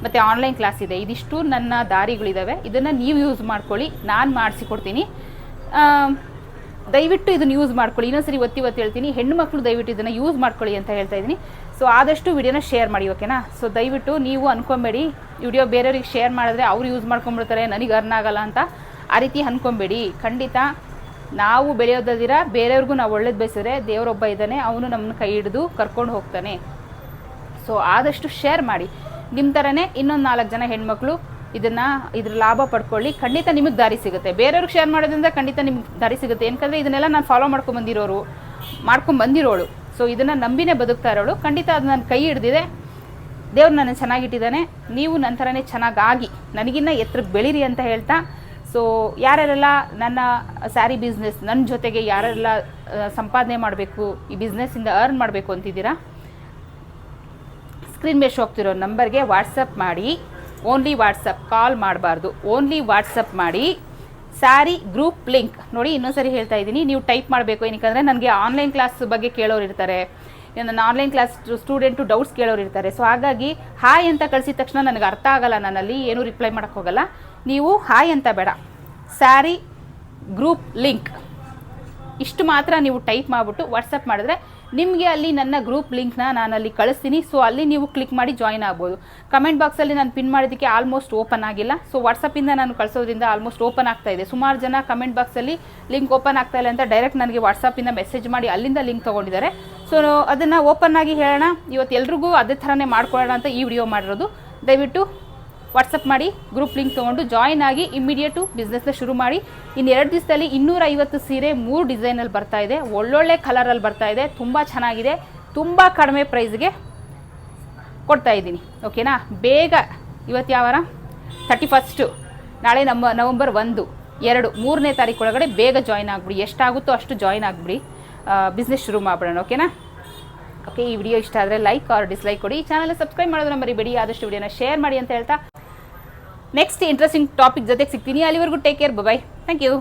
Speaker 1: ಮತ್ತು ಆನ್ಲೈನ್ ಕ್ಲಾಸ್ ಇದೆ. ಇದಿಷ್ಟು ನನ್ನ ದಾರಿಗಳಿದ್ದಾವೆ ಇದನ್ನು ನೀವು ಯೂಸ್ ಮಾಡ್ಕೊಳ್ಳಿ. ನಾನು ಮಾಡಿಸಿಕೊಡ್ತೀನಿ. ದಯವಿಟ್ಟು ಇದನ್ನು ಯೂಸ್ ಮಾಡ್ಕೊಳ್ಳಿ. ಇನ್ನೊಂದ್ಸರಿ ಒತ್ತಿ ಒತ್ತಿ ಹೇಳ್ತೀನಿ. ಹೆಣ್ಣು ಮಕ್ಕಳು ದಯವಿಟ್ಟು ಇದನ್ನು ಯೂಸ್ ಮಾಡ್ಕೊಳ್ಳಿ ಅಂತ ಹೇಳ್ತಾ ಇದ್ದೀನಿ. ಸೊ ಆದಷ್ಟು ವಿಡಿಯೋನ ಶೇರ್ ಮಾಡಿ ಓಕೆನಾ ಸೊ ದಯವಿಟ್ಟು ನೀವು ಅನ್ಕೊಬೇಡಿ. ವಿಡಿಯೋ ಬೇರೆಯವ್ರಿಗೆ ಶೇರ್ ಮಾಡಿದ್ರೆ ಅವ್ರು ಯೂಸ್ ಮಾಡ್ಕೊಂಬಿಡ್ತಾರೆ ನನಗೆ ಅರ್ನ್ ಆಗಲ್ಲ ಅಂತ ಆ ರೀತಿ ಅನ್ಕೊಬೇಡಿ. ಖಂಡಿತ ನಾವು ಬೆಳೆಯೋದಿರ ಬೇರೆಯವ್ರಿಗೂ ನಾವು ಒಳ್ಳೇದು ಬಯಸಿದ್ರೆ ದೇವರೊಬ್ಬ ಇದ್ದಾನೆ. ಅವನು ನಮ್ಮನ್ನು ಕೈ ಹಿಡಿದು ಕರ್ಕೊಂಡು ಹೋಗ್ತಾನೆ. ಸೊ ಆದಷ್ಟು ಶೇರ್ ಮಾಡಿ. ನಿಮ್ಮ ಥರನೇ ಇನ್ನೊಂದು ನಾಲ್ಕು ಜನ ಹೆಣ್ಮಕ್ಳು ಇದನ್ನು, ಇದ್ರ ಲಾಭ ಪಡ್ಕೊಳ್ಳಿ. ಖಂಡಿತ ನಿಮಗೆ ದಾರಿ ಸಿಗುತ್ತೆ. ಬೇರೆಯವ್ರಿಗೆ ಶೇರ್ ಮಾಡೋದ್ರಿಂದ ಖಂಡಿತ ನಿಮ್ಗೆ ದಾರಿ ಸಿಗುತ್ತೆ. ಏನಕಂದರೆ ಇದನ್ನೆಲ್ಲ ನಾನು ಫಾಲೋ ಮಾಡ್ಕೊಂಡು ಬಂದಿರೋರು, ಮಾಡ್ಕೊಂಡು ಬಂದಿರೋಳು. ಸೊ ಇದನ್ನು ನಂಬಿನೇ ಬದುಕ್ತಾ ಇರೋಳು. ಖಂಡಿತ ಅದು ನನ್ನ ಕೈ ಹಿಡ್ದಿದೆ. ದೇವ್ರು ನನ್ನ ಚೆನ್ನಾಗಿಟ್ಟಿದ್ದಾನೆ ನೀವು ನನ್ನ ಥರನೇ ಚೆನ್ನಾಗಾಗಿ, ನನಗಿನ್ನ ಎತ್ತರಕ್ಕೆ ಬೆಳೀರಿ ಅಂತ ಹೇಳ್ತಾ. ಸೊ ಯಾರ್ಯಾರೆಲ್ಲ ನನ್ನ ಸ್ಯಾರಿ ಬಿಸ್ನೆಸ್ ನನ್ನ ಜೊತೆಗೆ ಯಾರೆಲ್ಲ ಸಂಪಾದನೆ ಮಾಡಬೇಕು, ಈ ಬಿಸ್ನೆಸ್ಸಿಂದ ಅರ್ನ್ ಮಾಡಬೇಕು ಅಂತಿದ್ದೀರಾ? ಸ್ಕ್ರೀನ್ ಮೇಲೆ ಹೋಗ್ತಿರೋ ನಂಬರ್ಗೆ ವಾಟ್ಸಪ್ ಮಾಡಿ. ಓನ್ಲಿ ವಾಟ್ಸಪ್ ಕಾಲ್ ಮಾಡಬಾರ್ದು. ಓನ್ಲಿ ವಾಟ್ಸಪ್ ಮಾಡಿ. ಸ್ಯಾರಿ ಗ್ರೂಪ್ ಲಿಂಕ್ ನೋಡಿ ಇನ್ನೊಂದು ಸರಿ ಹೇಳ್ತಾ ಇದ್ದೀನಿ. ನೀವು ಟೈಪ್ ಮಾಡಬೇಕು ಏನಕ್ಕಂದರೆ, ನನಗೆ ಆನ್ಲೈನ್ ಕ್ಲಾಸ್ ಬಗ್ಗೆ ಕೇಳೋರು ಇರ್ತಾರೆ. ನನ್ನ ಆನ್ಲೈನ್ ಕ್ಲಾಸ್ ಸ್ಟೂಡೆಂಟು ಡೌಟ್ಸ್ ಕೇಳೋರು ಇರ್ತಾರೆ. ಸೊ ಹಾಗಾಗಿ ಹಾಯ್ ಅಂತ ಕಳಿಸಿದ ತಕ್ಷಣ ನನಗೆ ಅರ್ಥ ಆಗಲ್ಲ ನನ್ನಲ್ಲಿ, ಏನೂ ರಿಪ್ಲೈ ಮಾಡೋಕ್ಕೋಗಲ್ಲ ನೀವು ಹಾಯ್ ಅಂತ ಬೇಡ. ಸ್ಯಾರಿ ಗ್ರೂಪ್ ಲಿಂಕ್ ಇಷ್ಟು ಮಾತ್ರ ನೀವು ಟೈಪ್ ಮಾಡಿಬಿಟ್ಟು ವಾಟ್ಸಪ್ ಮಾಡಿದ್ರೆ ನಿಮಗೆ ಅಲ್ಲಿ ನನ್ನ ಗ್ರೂಪ್ ಲಿಂಕ್ನ ನಾನು ಅಲ್ಲಿ ಕಳಿಸ್ತೀನಿ. ಸೊ ಅಲ್ಲಿ ನೀವು ಕ್ಲಿಕ್ ಮಾಡಿ ಜಾಯಿನ್ ಆಗ್ಬೋದು. ಕಮೆಂಟ್ ಬಾಕ್ಸಲ್ಲಿ ನಾನು ಪಿನ್ ಮಾಡೋದಕ್ಕೆ ಆಲ್ಮೋಸ್ಟ್ ಓಪನ್ ಆಗಿಲ್ಲ. ಸೊ ವಾಟ್ಸಪ್ಪಿಂದ ನಾನು ಕಳಿಸೋದ್ರಿಂದ ಆಲ್ಮೋಸ್ಟ್ ಓಪನ್ ಆಗ್ತಾ ಇದೆ. ಸುಮಾರು ಜನ ಕಮೆಂಟ್ ಬಾಕ್ಸಲ್ಲಿ ಲಿಂಕ್ ಓಪನ್ ಆಗ್ತಾ ಇಲ್ಲ ಅಂತ ಡೈರೆಕ್ಟ್ ನನಗೆ ವಾಟ್ಸಪ್ಪಿಂದ ಮೆಸೇಜ್ ಮಾಡಿ ಅಲ್ಲಿಂದ ಲಿಂಕ್ ತೊಗೊಂಡಿದ್ದಾರೆ. ಸೊ ಅದನ್ನು ಓಪನ್ ಆಗಿ ಹೇಳೋಣ. ಇವತ್ತು ಎಲ್ರಿಗೂ ಅದೇ ಥರನೇ ಮಾಡ್ಕೊಳ್ಳೋಣ ಅಂತ ಈ ವಿಡಿಯೋ ಮಾಡಿರೋದು. ದಯವಿಟ್ಟು ವಾಟ್ಸಪ್ ಮಾಡಿ, ಗ್ರೂಪ್ ಲಿಂಕ್ ತೊಗೊಂಡು ಜಾಯಿನ್ ಆಗಿ ಇಮ್ಮಿಡಿಯೇಟು ಬಿಸ್ನೆಸ್ನ ಶುರು ಮಾಡಿ. ಇನ್ನು ಎರಡು ದಿವಸದಲ್ಲಿ ಇನ್ನೂರ ಐವತ್ತು ಸೀರೆ ಮೂರು ಡಿಸೈನಲ್ಲಿ ಬರ್ತಾ ಇದೆ. ಒಳ್ಳೊಳ್ಳೆ ಕಲರಲ್ಲಿ ಬರ್ತಾ ಇದೆ. ತುಂಬ ಚೆನ್ನಾಗಿದೆ. ತುಂಬ ಕಡಿಮೆ ಪ್ರೈಸ್ಗೆ ಕೊಡ್ತಾ ಇದ್ದೀನಿ. ಓಕೆನಾ ಬೇಗ ಇವತ್ತು ಯಾವಾರ ತರ್ಟಿ ಫಸ್ಟು ನಾಳೆ ನಮ್ಮ ನವಂಬರ್ ಒಂದು, ಎರಡು, ಮೂರನೇ ತಾರೀಕು ಒಳಗಡೆ ಬೇಗ ಜಾಯ್ನ್ ಆಗಿಬಿಡಿ. ಎಷ್ಟಾಗುತ್ತೋ ಅಷ್ಟು ಜಾಯಿನ್ ಆಗಿಬಿಡಿ. ಬಿಸ್ನೆಸ್ ಶುರು ಮಾಡ್ಬಿಡೋಣ. ಓಕೆನಾ ಓಕೆ ಈ ವಿಡಿಯೋ ಇಷ್ಟ ಆದರೆ ಲೈಕ್ ಆರ್ ಡಿಸ್ಲೈಕ್ ಕೊಡಿ. ಈ ಚಾನಲ್ ಸಬ್ಸ್ಕ್ರೈಬ್ ಮಾಡೋದನ್ನ ಮರಿಬೇಡಿ. ಆದಷ್ಟು ವಿಡಿಯೋನ ಶೇರ್ ಮಾಡಿ ಅಂತ ಹೇಳ್ತಾ ನೆಕ್ಸ್ಟ್ ಇಂಟ್ರೆಸ್ಟಿಂಗ್ ಟಾಪಿಕ್ ಜೊತೆಗೆ ಸಿಗ್ತೀನಿ. ಅಲ್ಲಿವರೆಗೂ take care bye thank you